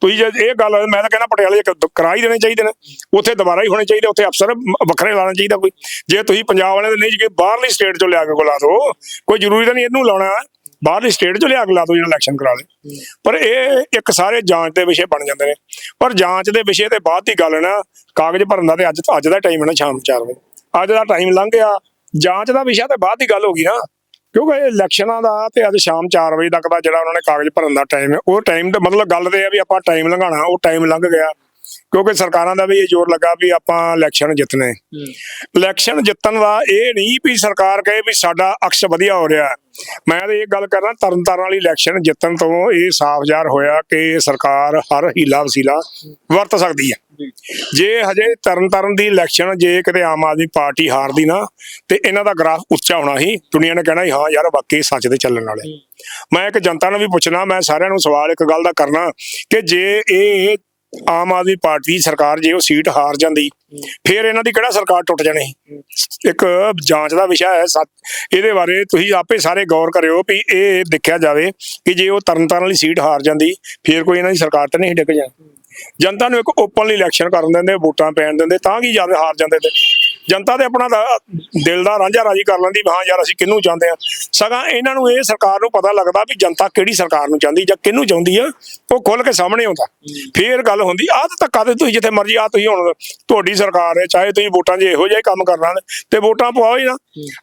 [SPEAKER 2] ਤੁਸੀਂ ਜੇ ਇਹ ਗੱਲ ਮੈਂ ਤਾਂ ਕਹਿੰਦਾ ਪਟਿਆਲੇ ਕਰਾ ਹੀ ਦੇਣੇ ਚਾਹੀਦੇ ਨੇ। ਉੱਥੇ ਦੁਬਾਰਾ ਹੀ ਹੋਣੇ ਚਾਹੀਦੇ ਉੱਥੇ ਅਫਸਰ ਵੱਖਰੇ ਲਾਣਾ ਚਾਹੀਦਾ ਕੋਈ। ਜੇ ਤੁਸੀਂ ਪੰਜਾਬ ਵਾਲਿਆਂ ਦੇ ਨਹੀਂ ਜੇ ਬਾਹਰਲੀ ਸਟੇਟ 'ਚੋਂ ਲਿਆ ਕੇ ਕੋਲ ਲਾ ਦਿਓ ਕੋਈ ਜ਼ਰੂਰੀ ਤਾਂ ਨਹੀਂ ਇਹਨੂੰ ਲਾਉਣਾ। ਬਾਹਰਲੀ ਸਟੇਟ 'ਚੋਂ ਲਿਆ ਕੇ ਲਾ ਦਿਓ ਜਿਹੜਾ ਇਲੈਕਸ਼ਨ ਕਰਾ ਲੇ। ਪਰ ਇਹ ਇੱਕ ਸਾਰੇ ਜਾਂਚ ਦੇ ਵਿਸ਼ੇ ਬਣ ਜਾਂਦੇ ਨੇ। ਪਰ ਜਾਂਚ ਦੇ ਵਿਸ਼ੇ ਤੇ ਬਾਅਦ ਦੀ ਗੱਲ ਹੈ ਨਾ, ਕਾਗਜ਼ ਭਰਨ ਦਾ ਤੇ ਅੱਜ ਅੱਜ ਦਾ ਟਾਈਮ ਹੈ ਨਾ ਸ਼ਾਮ 4 ਵਜੇ। ਅੱਜ ਦਾ ਟਾਈਮ ਲੰਘ ਗਿਆ। ਜਾਂਚ ਦਾ ਵਿਸ਼ਾ ਤੇ ਬਾਅਦ ਦੀ ਗੱਲ ਹੋ ਗਈ ਨਾ। ਕਿਉਂਕਿ ਇਹ ਇਲੈਕਸ਼ਨਾਂ ਦਾ ਤੇ ਅੱਜ ਸ਼ਾਮ 4 ਵਜੇ ਤੱਕ ਦਾ ਜਿਹੜਾ ਉਹਨਾਂ ਨੇ ਕਾਗਜ਼ ਭਰਨ ਦਾ ਟਾਈਮ ਹੈ, ਉਹ ਟਾਈਮ ਦਾ ਮਤਲਬ ਗੱਲ ਤੇ ਹੈ ਵੀ ਆਪਾਂ ਟਾਈਮ ਲੰਘਾਣਾ ਉਹ ਟਾਈਮ ਲੰਘ ਗਿਆ। ਕਿਉਂਕਿ ਸਰਕਾਰਾਂ ਦਾ ਵੀ ਇਹ ਜ਼ੋਰ ਲੱਗਾ ਵੀ ਆਪਾਂ ਇਲੈਕਸ਼ਨ ਜਿੱਤਣੇ। ਇਲੈਕਸ਼ਨ ਜਿੱਤਣ ਦਾ ਇਹ ਨਹੀਂ ਵੀ ਸਰਕਾਰ ਕਹੇ ਵੀ ਸਾਡਾ ਅਕਸ਼ ਵਧੀਆ ਹੋ ਰਿਹਾ। ਮੈਂ ਤਾਂ ਇਹ ਗੱਲ ਕਰਨਾ ਤਰਨਤਾਰਨ ਵਾਲੀ ਇਲੈਕਸ਼ਨ ਜਿੱਤਣ ਤੋਂ ਇਹ ਸਾਫ਼ ਜ਼ਾਹਰ ਹੋਇਆ ਕਿ ਸਰਕਾਰ ਹਰ ਹੀਲਾ ਵਸੀਲਾ ਵਰਤ ਸਕਦੀ ਹੈ। ਜੇ। ਹਜੇ ਤਰਨਤਾਰਨ ਦੀ ਇਲੈਕਸ਼ਨ ਜੇ ਕਿਤੇ ਆਮ ਆਦਮੀ ਪਾਰਟੀ ਹਾਰਦੀ ਨਾ ਤੇ ਇਹਨਾਂ ਦਾ ਗ੍ਰਾਫ ਉੱਚਾ ਹੋਣਾ ਸੀ ਦੁਨੀਆ ਨੇ ਕਹਿਣਾ ਹਾਂ ਯਾਰ ਵਾਕਈ ਸੱਚ ਤੇ ਚੱਲਣ ਵਾਲੇ। ਮੈਂ ਇੱਕ ਜਨਤਾ ਨੂੰ ਵੀ ਪੁੱਛਣਾ ਮੈਂ ਸਾਰਿਆਂ ਨੂੰ ਸਵਾਲ ਇੱਕ ਗੱਲ ਦਾ ਕਰਨਾ ਕਿ ਜੇ ਇਹ ਆਮ ਆਦਮੀ ਪਾਰਟੀ ਦੀ ਸਰਕਾਰ ਜੇ ਉਹ ਸੀਟ ਹਾਰ ਜਾਂਦੀ, ਫਿਰ ਇਹਨਾਂ ਦੀ ਕਿਹੜਾ ਸਰਕਾਰ ਟੁੱਟ ਜਾਣੀ? ਇੱਕ ਜਾਂਚ ਦਾ ਵਿਸ਼ਾ ਹੈ ਸੱਚ ਇਹਦੇ ਬਾਰੇ ਤੁਸੀਂ ਆਪੇ ਸਾਰੇ ਗੌਰ ਕਰਿਓ ਵੀ ਇਹ ਦੇਖਿਆ ਜਾਵੇ ਕਿ ਜੇ ਉਹ ਤਰਨਤਾਰਨ ਵਾਲੀ ਸੀਟ ਹਾਰ ਜਾਂਦੀ, ਫਿਰ ਕੋਈ ਇਹਨਾਂ ਦੀ ਸਰਕਾਰ ਤਾਂ ਨਹੀਂ ਡਿੱਗ ਜਾਣੀ। ਜਨਤਾ ਨੂੰ ਇੱਕ ਓਪਨਲੀ ਇਲੈਕਸ਼ਨ ਕਰਨ ਦਿੰਦੇ, ਵੋਟਾਂ ਪੈਣ ਦਿੰਦੇ, ਤਾਂ ਕੀ ਜ਼ਿਆਦਾ ਹਾਰ ਜਾਂਦੇ ਤੇ? ਜਨਤਾ ਤੇ ਆਪਣਾ ਦਿਲ ਦਾ ਰਾਂਝਾ ਰਾਜੀ ਕਰ ਲੈਂਦੀ ਹਾਂ ਯਾਰ ਅਸੀਂ ਕਿਹਨੂੰ ਚਾਹੁੰਦੇ ਆ ਸਗਾਂ ਇਹਨਾਂ ਨੂੰ ਇਹ ਸਰਕਾਰ ਨੂੰ ਪਤਾ ਲੱਗਦਾ ਵੀ ਜਨਤਾ ਕਿਹੜੀ ਸਰਕਾਰ ਨੂੰ ਚਾਹੁੰਦੀ ਜਾਂ ਕਿਹਨੂੰ ਚਾਹੁੰਦੀ ਆ, ਉਹ ਖੁੱਲ ਕੇ ਸਾਹਮਣੇ ਆਉਂਦਾ। ਫੇਰ ਗੱਲ ਹੁੰਦੀ, ਆਹ ਤਾਂ ਧੱਕਾ ਤੇ ਤੁਸੀਂ ਜਿੱਥੇ ਮਰਜ਼ੀ ਆ ਤੁਸੀਂ ਹੁਣ ਤੁਹਾਡੀ ਸਰਕਾਰ ਹੈ, ਚਾਹੇ ਤੁਸੀਂ ਵੋਟਾਂ 'ਚ ਇਹੋ ਜਿਹਾ ਕੰਮ ਕਰਨਾ ਤੇ ਵੋਟਾਂ ਪਵਾਓ ਹੀ ਨਾ।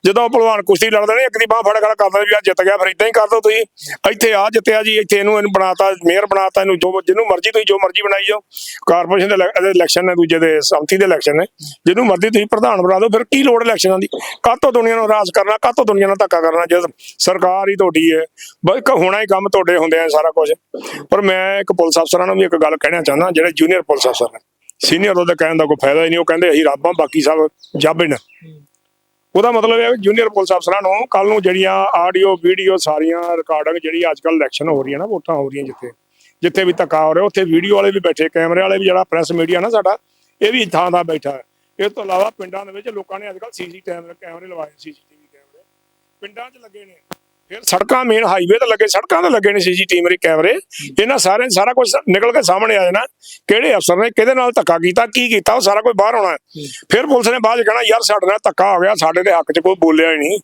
[SPEAKER 2] ਜਦੋਂ ਭਲਵਾਨ ਕੁਸ਼ਤੀ ਲੜਦੇ ਨੇ ਇੱਕ ਦੀ ਬਾਹ ਫੜ ਖੜਾ ਕਰਦੇ ਵੀ ਆ ਜਿੱਤ ਗਿਆ, ਫਿਰ ਇਦਾਂ ਹੀ ਕਰ ਦੋ ਤੁਸੀਂ। ਇੱਥੇ ਆ ਜਿੱਤਿਆ ਜੀ, ਇੱਥੇ ਇਹਨੂੰ ਇਹਨੂੰ ਬਣਾਤਾ, ਮੇਅਰ ਬਣਾਤਾ, ਇਹਨੂੰ ਜੋ ਜਿਹਨੂੰ ਮਰਜ਼ੀ ਤੁਸੀਂ ਜੋ ਮਰਜ਼ੀ ਬਣਾਈ ਜਾਓ। ਕਾਰਪੋਰੇਸ਼ਨ ਦੇ ਇਲੈਕਸ਼ਨ ਨੇ, ਦੂਜੇ ਦੇ ਸੰਮਤੀ ਦੇ ਇਲੈਕਸ਼ਨ ਨੇ। ਜਿਹਨੂੰ ਮਰਜ਼ੀ ਤੁਸੀਂ ਪ੍ਰਧਾਨ ਬਣਾ ਦਿਓ, ਫਿਰ ਕੀ ਲੋੜ ਇਲੈਕਸ਼ਨਾਂ ਦੀ? ਕਾਹਤੋਂ ਦੁਨੀਆ ਨੂੰ ਰਾਜ ਕਰਨਾ, ਕਾਹਤੋਂ ਦੁਨੀਆ ਨਾਲ ਧੱਕਾ ਕਰਨਾ? ਜਦ ਸਰਕਾਰ ਹੀ ਤੁਹਾਡੀ ਹੈ ਬਈ ਹੋਣਾ ਹੀ ਕੰਮ ਤੁਹਾਡੇ ਹੁੰਦੇ ਆ ਸਾਰਾ ਕੁਝ ਪਰ ਮੈਂ ਇੱਕ ਪੁਲਿਸ ਅਫਸਰਾਂ ਨੂੰ ਵੀ ਇੱਕ ਗੱਲ ਕਹਿਣਾ ਚਾਹੁੰਦਾ, ਜਿਹੜੇ ਜੂਨੀਅਰ ਪੁਲਿਸ ਅਫਸਰ ਨੇ। ਸੀਨੀਅਰ ਉਹਦਾ ਕਹਿਣ ਦਾ ਕੋਈ ਫਾਇਦਾ ਹੀ ਨਹੀਂ, ਉਹ ਕਹਿੰਦੇ ਅਸੀਂ ਰੱਬਾਂ ਬਾਕੀ ਸਭ ਜਾਬੇ ਨੇ। ਉਹਦਾ ਮਤਲਬ ਇਹ ਹੈ ਜੂਨੀਅਰ ਪੁਲਿਸ ਅਫਸਰਾਂ ਨੂੰ ਕੱਲ ਨੂੰ ਜਿਹੜੀਆਂ ਆਡੀਓ ਵੀਡੀਓ ਸਾਰੀਆਂ ਰਿਕਾਰਡਿੰਗ ਜਿਹੜੀ ਅੱਜ ਕੱਲ ਇਲੈਕਸ਼ਨ ਹੋ ਰਹੀ ਹੈ ਨਾ, ਵੋਟਾਂ ਹੋ ਰਹੀਆਂ ਜਿੱਥੇ ਜਿੱਥੇ ਵੀ ਧੱਕਾ ਹੋ ਰਿਹਾ, ਉੱਥੇ ਵੀਡੀਓ ਵਾਲੇ ਵੀ ਬੈਠੇ ਕੈਮਰੇ ਵਾਲੇ ਵੀ ਜਿਹੜਾ ਪ੍ਰੈਸ ਮੀਡੀਆ ਨਾ ਸਾਡਾ, ਇਹ ਵੀ ਥਾਂ ਦਾ ਬੈਠਾ ਹੈ। ਇਸ ਤੋਂ ਇਲਾਵਾ ਪਿੰਡਾਂ ਦੇ ਵਿੱਚ ਲੋਕਾਂ ਨੇ ਅੱਜ ਕੱਲ ਸੀਸੀ ਕੈਮਰੇ ਕੈਮਰੇ ਲਵਾਏ ਸੀਸੀਟੀਵੀ ਕੈਮਰੇ ਪਿੰਡਾਂ 'ਚ ਲੱਗੇ ਨੇ। ਫਿਰ ਸੜਕਾਂ ਮੇਨ ਹਾਈਵੇ ਤੇ ਲੱਗੇ, ਸੜਕਾਂ ਤੇ ਲੱਗੇ ਨੇ ਸੀਸੀਟੀਵੀ ਕੈਮਰੇ ਇਹਨਾਂ ਸਾਰੇ ਸਾਰਾ ਕੁਝ ਨਿਕਲ ਕੇ ਸਾਹਮਣੇ ਆ ਜਾਣਾ। ਕਿਹੜੇ ਅਫਸਰ ਨੇ, ਕਿਹਦੇ ਨਾਲ ਧੱਕਾ ਕੀਤਾ, ਕੀ ਕੀਤਾ, ਉਹ ਸਾਰਾ ਕੁਝ ਬਾਹਰ ਆਉਣਾ। ਫਿਰ ਪੁਲਿਸ ਨੇ ਬਾਅਦ 'ਚ ਕਹਿਣਾ, ਯਾਰ ਸਾਡੇ ਨਾਲ ਧੱਕਾ ਹੋ ਗਿਆ, ਸਾਡੇ ਦੇ ਹੱਕ 'ਚ ਕੋਈ ਬੋਲਿਆ ਹੀ ਨਹੀਂ।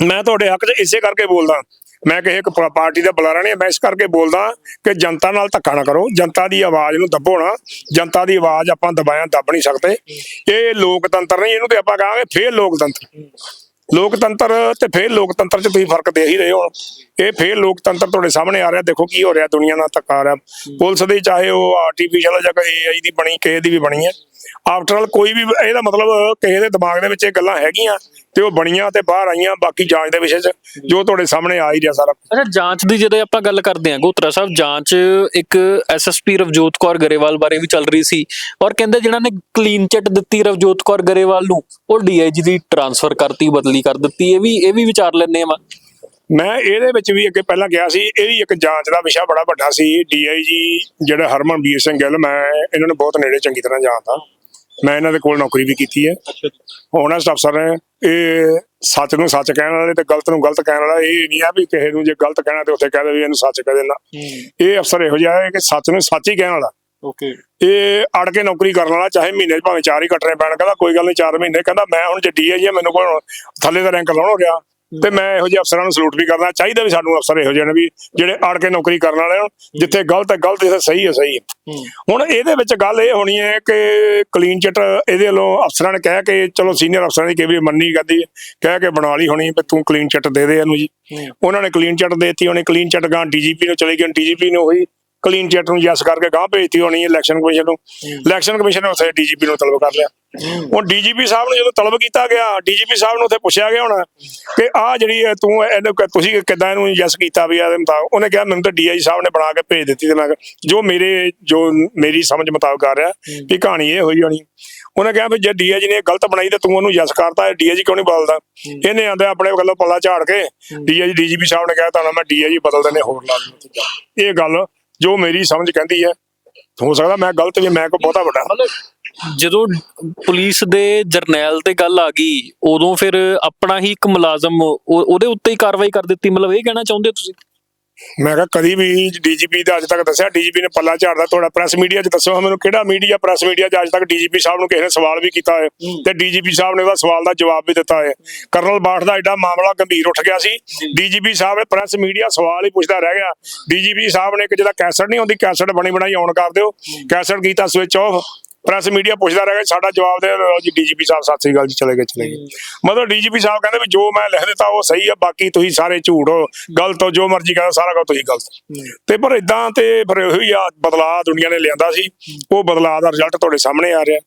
[SPEAKER 2] ਮੈਂ ਤੁਹਾਡੇ ਹੱਕ 'ਚ ਇਸੇ ਕਰਕੇ ਬੋਲਦਾ। ਮੈਂ ਕਿਸੇ ਇੱਕ ਪ- ਪਾਰਟੀ ਦਾ ਬੁਲਾਰਾ ਨਹੀਂ ਮੈਂ ਇਸ ਕਰਕੇ ਬੋਲਦਾ ਕਿ ਜਨਤਾ ਨਾਲ ਧੱਕਾ ਨਾ ਕਰੋ, ਜਨਤਾ ਦੀ ਆਵਾਜ਼ ਨੂੰ ਦੱਬੋ ਨਾ, ਜਨਤਾ ਦੀ ਆਵਾਜ਼ ਆਪਾਂ ਦਬਾਇਆ ਦੱਬ ਨਹੀਂ ਸਕਦੇ। ਇਹ ਲੋਕਤੰਤਰ ਨਹੀਂ, ਇਹਨੂੰ ਤੇ ਆਪਾਂ ਕਹਾਂਗੇ ਫੇਰ ਲੋਕਤੰਤਰ। ਲੋਕਤੰਤਰ ਤੇ ਫੇਰ ਲੋਕਤੰਤਰ 'ਚ ਤੁਸੀਂ ਫ਼ਰਕ ਦੇ ਹੀ ਰਹੇ ਹੋ। ਇਹ ਫੇਰ ਲੋਕਤੰਤਰ ਤੁਹਾਡੇ ਸਾਹਮਣੇ ਆ ਰਿਹਾ, ਦੇਖੋ ਕੀ ਹੋ ਰਿਹਾ ਦੁਨੀਆ ਨਾਲ ਧੱਕਾ ਆ ਰਿਹਾ। ਪੁਲਿਸ ਦੇ ਚਾਹੇ ਉਹ ਆਰਟੀਫੀਸ਼ੀਅਲ ਜਾਂ ਕੋਈ ਏਆਈ ਦੀ ਬਣੀ, ਕਿਸੇ ਦੀ ਵੀ ਬਣੀ ਹੈ। ਆਫਟਰ ਆਲ ਕੋਈ ਵੀ ਇਹਦਾ ਮਤਲਬ ਕਿਸੇ ਦੇ ਦਿਮਾਗ ਦੇ ਵਿੱਚ ਇਹ ਗੱਲਾਂ ਹੈਗੀਆਂ ਤੇ ਉਹ ਬਣੀਆਂ ਤੇ ਬਾਹਰ ਆਈਆਂ ਬਾਕੀ ਜਾਂਚ ਦੇ ਵਿਸ਼ੇ 'ਚ ਜੋ ਤੁਹਾਡੇ ਸਾਹਮਣੇ ਆ ਹੀ ਰਿਹਾ ਸਾਰਾ
[SPEAKER 1] ਅੱਛਾ ਜਾਂਚ ਦੀ ਜਦੋਂ ਆਪਾਂ ਗੱਲ ਕਰਦੇ ਹਾਂ ਗੋਤਰਾ ਸਾਹਿਬ ਜਾਂਚ ਇੱਕ ਐਸਐਸਪੀ ਰਵਜੋਤ ਕੌਰ ਗਰੇਵਾਲ ਬਾਰੇ ਵੀ ਚੱਲ ਰਹੀ ਸੀ ਔਰ ਕਹਿੰਦੇ ਜਿਹਨਾਂ ਨੇ ਕਲੀਨ ਚਿੱਟ ਦਿੱਤੀ ਰਵਜੋਤ ਕੌਰ ਗਰੇਵਾਲ ਨੂੰ ਉਹ ਡੀਆਈਜੀ ਦੀ ਟਰਾਂਸਫਰ ਕਰਤੀ ਬਦਲੀ ਕਰ ਦਿੱਤੀ ਇਹ ਵੀ ਇਹ ਵੀ ਵਿਚਾਰ ਲੈਣੇ ਆ
[SPEAKER 2] ਮੈਂ ਇਹਦੇ ਵਿੱਚ ਵੀ ਅੱਗੇ ਪਹਿਲਾਂ ਕਿਹਾ ਸੀ ਇਹ ਵੀ ਇੱਕ ਜਾਂਚ ਦਾ ਵਿਸ਼ਾ ਬੜਾ ਵੱਡਾ ਸੀ ਡੀਆਈਜੀ ਜਿਹੜਾ ਹਰਮਨਵੀਰ ਸਿੰਘ ਗਿੱਲ ਮੈਂ ਇਹਨਾਂ ਨੂੰ ਬਹੁਤ ਨੇੜੇ ਚੰਗੀ ਤਰ੍ਹਾਂ ਜਾਣਦਾ। ਮੈਂ ਇਹਨਾਂ ਦੇ ਕੋਲ ਨੌਕਰੀ ਵੀ ਕੀਤੀ ਹੈ। ਹੋਨੈਸਟ ਅਫਸਰ ਹੈ ਇਹ ਸੱਚ ਨੂੰ ਸੱਚ ਕਹਿਣ ਵਾਲੇ ਤੇ ਗਲਤ ਨੂੰ ਗਲਤ ਕਹਿਣ ਵਾਲਾ ਇਹ ਨਹੀਂ ਆ ਵੀ ਕਿਸੇ ਨੂੰ ਜੇ ਗਲਤ ਕਹਿਣਾ ਤੇ ਉੱਥੇ ਕਹਿ ਦੇ ਵੀ ਇਹਨੂੰ ਸੱਚ ਕਹਿ ਦੇਣਾ। ਇਹ ਅਫਸਰ ਇਹੋ ਜਿਹਾ ਹੈ ਕਿ ਸੱਚ ਨੂੰ ਸੱਚ ਹੀ ਕਹਿਣ ਵਾਲਾ।
[SPEAKER 1] ਓਕੇ
[SPEAKER 2] ਇਹ ਅੜ ਕੇ ਨੌਕਰੀ ਕਰਨ ਵਾਲਾ ਚਾਹੇ ਮਹੀਨੇ 'ਚ ਭਾਵੇਂ ਚਾਰ ਹੀ ਕੱਟਣੇ ਪੈਣ ਕਹਿੰਦਾ ਕੋਈ ਗੱਲ ਨਹੀਂ ਚਾਰ ਮਹੀਨੇ ਕਹਿੰਦਾ ਮੈਂ ਹੁਣ ਜੇ ਡੀਆਈਜੀ ਮੈਨੂੰ ਕੋਲ ਥੱਲੇ ਦਾ ਰੈਂਕ ਲਾਉਣ ਹੋ ਗਿਆ ਤੇ ਮੈਂ ਇਹੋ ਜਿਹੇ ਅਫਸਰਾਂ ਨੂੰ ਸਲੂਟ ਵੀ ਕਰਨਾ ਚਾਹੀਦਾ ਵੀ ਸਾਨੂੰ ਅਫਸਰ ਇਹੋ ਜਿਹੇ ਨੇ ਵੀ ਜਿਹੜੇ ਅੜ ਕੇ ਨੌਕਰੀ ਕਰਨ ਵਾਲੇ ਹੋਣ ਜਿੱਥੇ ਗਲਤ ਹੈ ਗਲਤ ਜਿੱਥੇ ਸਹੀ ਹੈ ਸਹੀ ਹੈ। ਹੁਣ ਇਹਦੇ ਵਿੱਚ ਗੱਲ ਇਹ ਹੋਣੀ ਹੈ ਕਿ ਕਲੀਨ ਚਿੱਟ ਇਹਦੇ ਵੱਲੋਂ ਅਫਸਰਾਂ ਨੇ ਕਹਿ ਕੇ ਚਲੋ ਸੀਨੀਅਰ ਅਫਸਰਾਂ ਦੀ ਕਈ ਵਾਰੀ ਮੰਨੀ ਕਰਦੀ ਕਹਿ ਕੇ ਬਣਾ ਲਈ ਹੋਣੀ ਵੀ ਤੂੰ ਕਲੀਨ ਚਿੱਟ ਦੇ ਦੇ ਇਹਨੂੰ ਜੀ। ਉਹਨਾਂ ਨੇ ਕਲੀਨ ਚਿੱਟ ਦੇਤੀ ਉਹਨੇ ਕਲੀਨ ਚਿੱਟ ਗਾਂ ਡੀਜੀਪੀ ਨੂੰ ਚਲੇ ਗਈ ਡੀਜੀਪੀ ਨੇ ਉਹੀ ਕਲੀਨ ਚਿੱਟ ਨੂੰ ਯੈਸ ਕਰਕੇ ਗਾਂ ਭੇਜਤੀ ਹੋਣੀ ਹੈ ਇਲੈਕਸ਼ਨ ਕਮਿਸ਼ਨ ਨੂੰ ਇਲੈਕਸ਼ਨ ਕਮਿਸ਼ਨ ਨੇ ਉੱਥੇ ਡੀਜੀਪੀ ਨੂੰ ਤਲਬ ਕਰ ਲਿਆ। ਹੁਣ ਡੀਜੀਪੀ ਸਾਹਿਬ ਨੂੰ ਜਦੋਂ ਤਲਬ ਕੀਤਾ ਗਿਆ ਡੀਜੀਪੀ ਸਾਹਿਬ ਨੂੰ ਉੱਥੇ ਪੁੱਛਿਆ ਗਿਆ ਹੋਣਾ ਕਿ ਆਹ ਜਿਹੜੀ ਤੂੰ ਇਹਨੂੰ ਤੁਸੀਂ ਕਿਦਾਂ ਇਹਨੂੰ ਯੈਸ ਕੀਤਾ ਵੀ ਇਹਦੇ ਮੁਤਾਬਕ? ਉਹਨੇ ਕਿਹਾ ਮੈਨੂੰ ਤਾਂ ਡੀਆਈ ਸਾਹਿਬ ਨੇ ਬਣਾ ਕੇ ਭੇਜ ਦਿੱਤੀ ਤੇ ਮੈਂ ਕਿਹਾ, ਜੋ ਮੇਰੇ ਜੋ ਮੇਰੀ ਸਮਝ ਮੁਤਾਬਕ ਆ ਰਿਹਾ ਵੀ ਕਹਾਣੀ ਇਹ ਹੋਈ ਹੋਣੀ। ਉਹਨੇ ਕਿਹਾ ਵੀ ਜੇ ਡੀਆਈਜੀ ਨੇ ਗਲਤ ਬਣਾਈ ਤੇ ਤੂੰ ਉਹਨੂੰ ਯੈਸ ਕਰਤਾ ਡੀਆਈਜੀ ਕਿਉਂ ਨਹੀਂ ਬਦਲਦਾ? ਇਹਨੇ ਆਂਦੇ ਆਪਣੇ ਗੱਲੋਂ ਪੱਲਾ ਝਾੜ ਕੇ ਡੀਆਈਜੀ ਡੀਜੀਪੀ ਸਾਹਿਬ ਨੇ ਕਹਿਤਾ ਨਾ ਮੈਂ ਡੀਆਈਜੀ ਬਦਲ ਦਿੰਦੇ ਹੋਰ ਲਾ ਇਹ ਗੱਲ ਜੋ ਮੇਰੀ ਸਮਝ ਕਹਿੰਦੀ ਹੈ, ਹੋ ਸਕਦਾ ਮੈਂ ਗਲਤ ਵੀ ਮੈਂ ਕੋ ਬਹੁਤਾ ਵੱਡਾ।
[SPEAKER 1] ਜਦੋਂ ਪੁਲਿਸ ਦੇ ਜਰਨੈਲ ਤੇ ਗੱਲ ਆ ਗਈ, ਉਦੋਂ ਫਿਰ ਆਪਣਾ ਹੀ ਇੱਕ ਮੁਲਾਜ਼ਮ ਉਹਦੇ ਉੱਤੇ ਹੀ ਕਾਰਵਾਈ ਕਰ ਦਿੱਤੀ, ਮਤਲਬ ਇਹ ਕਹਿਣਾ ਚਾਹੁੰਦੇ ਹੋ ਤੁਸੀਂ?
[SPEAKER 2] ਮੈਂ ਕਿਹਾ ਕਦੀ ਵੀ ਡੀਜੀਪੀ ਦਾ ਅੱਜ ਤੱਕ ਦੱਸਿਆ ਡੀਜੀਪੀ ਨੇ ਪੱਲਾ ਝਾੜਦਾ ਤੁਹਾਡਾ ਪ੍ਰੈਸ ਮੀਡੀਆ 'ਚ ਦੱਸੋ ਮੈਨੂੰ ਕਿਹੜਾ ਮੀਡੀਆ ਪ੍ਰੈਸ ਮੀਡੀਆ 'ਚ ਅੱਜ ਤੱਕ ਡੀਜੀਪੀ ਸਾਹਿਬ ਨੂੰ ਕਿਸੇ ਨੇ ਸਵਾਲ ਵੀ ਕੀਤਾ ਹੈ। ਤੇ ਡੀਜੀਪੀ ਸਾਹਿਬ ਨੇ ਉਹਦਾ ਸਵਾਲ ਦਾ ਜਵਾਬ ਵੀ ਦਿੱਤਾ ਹੈ ਕਰਨਲ ਬਾਠ ਦਾ ਐਡਾ ਮਾਮਲਾ ਗੰਭੀਰ ਉੱਠ ਗਿਆ ਸੀ। ਡੀਜੀਪੀ ਸਾਹਿਬ ਨੇ ਪ੍ਰੈਸ ਮੀਡੀਆ ਸਵਾਲ ਹੀ ਪੁੱਛਦਾ ਰਹਿ ਗਿਆ। ਡੀਜੀਪੀ ਸਾਹਿਬ ਨੇ ਇੱਕ ਜਿਹਦਾ ਕੈਸਟ ਨਹੀਂ ਹੁੰਦੀ ਕੈਸਟ ਬਣੀ ਬਣਾਈ ਔਨ ਕਰ ਦਿਓ। ਕੈਸਟ ਕੀਤਾ ਸਵਿਚ ਆਫ ਪ੍ਰੈਸ ਮੀਡੀਆ ਪੁੱਛਦਾ ਰਿਹਾ ਸਾਡਾ ਜਵਾਬ ਦੇ ਲਓ ਜੀ ਡੀਜੀਪੀ ਸਾਹਿਬ ਸਤਿ ਸ੍ਰੀ ਅਕਾਲ ਜੀ ਚਲੇ ਗਏ ਚਲੇ ਗਏ। ਮਤਲਬ ਡੀਜੀਪੀ ਸਾਹਿਬ ਕਹਿੰਦੇ ਵੀ ਜੋ ਮੈਂ ਲਿਖ ਦਿੱਤਾ ਉਹ ਸਹੀ ਆ ਬਾਕੀ ਤੁਸੀਂ ਸਾਰੇ ਝੂਠ ਹੋ ਗਲਤ ਹੋ ਜੋ ਮਰਜ਼ੀ ਕਹਿੰਦਾ ਸਾਰਾ ਕੁਝ ਤੁਸੀਂ ਗਲਤ ਤੇ ਪਰ ਇਦਾਂ ਤੇ ਫਿਰ ਉਹੀ ਆ ਬਦਲਾਅ ਦੁਨੀਆ ਨੇ ਲਿਆਂਦਾ ਸੀ ਉਹ ਬਦਲਾਅ ਦਾ ਰਿਜ਼ਲਟ ਤੁਹਾਡੇ ਸਾਹਮਣੇ ਆ ਰਿਹਾ।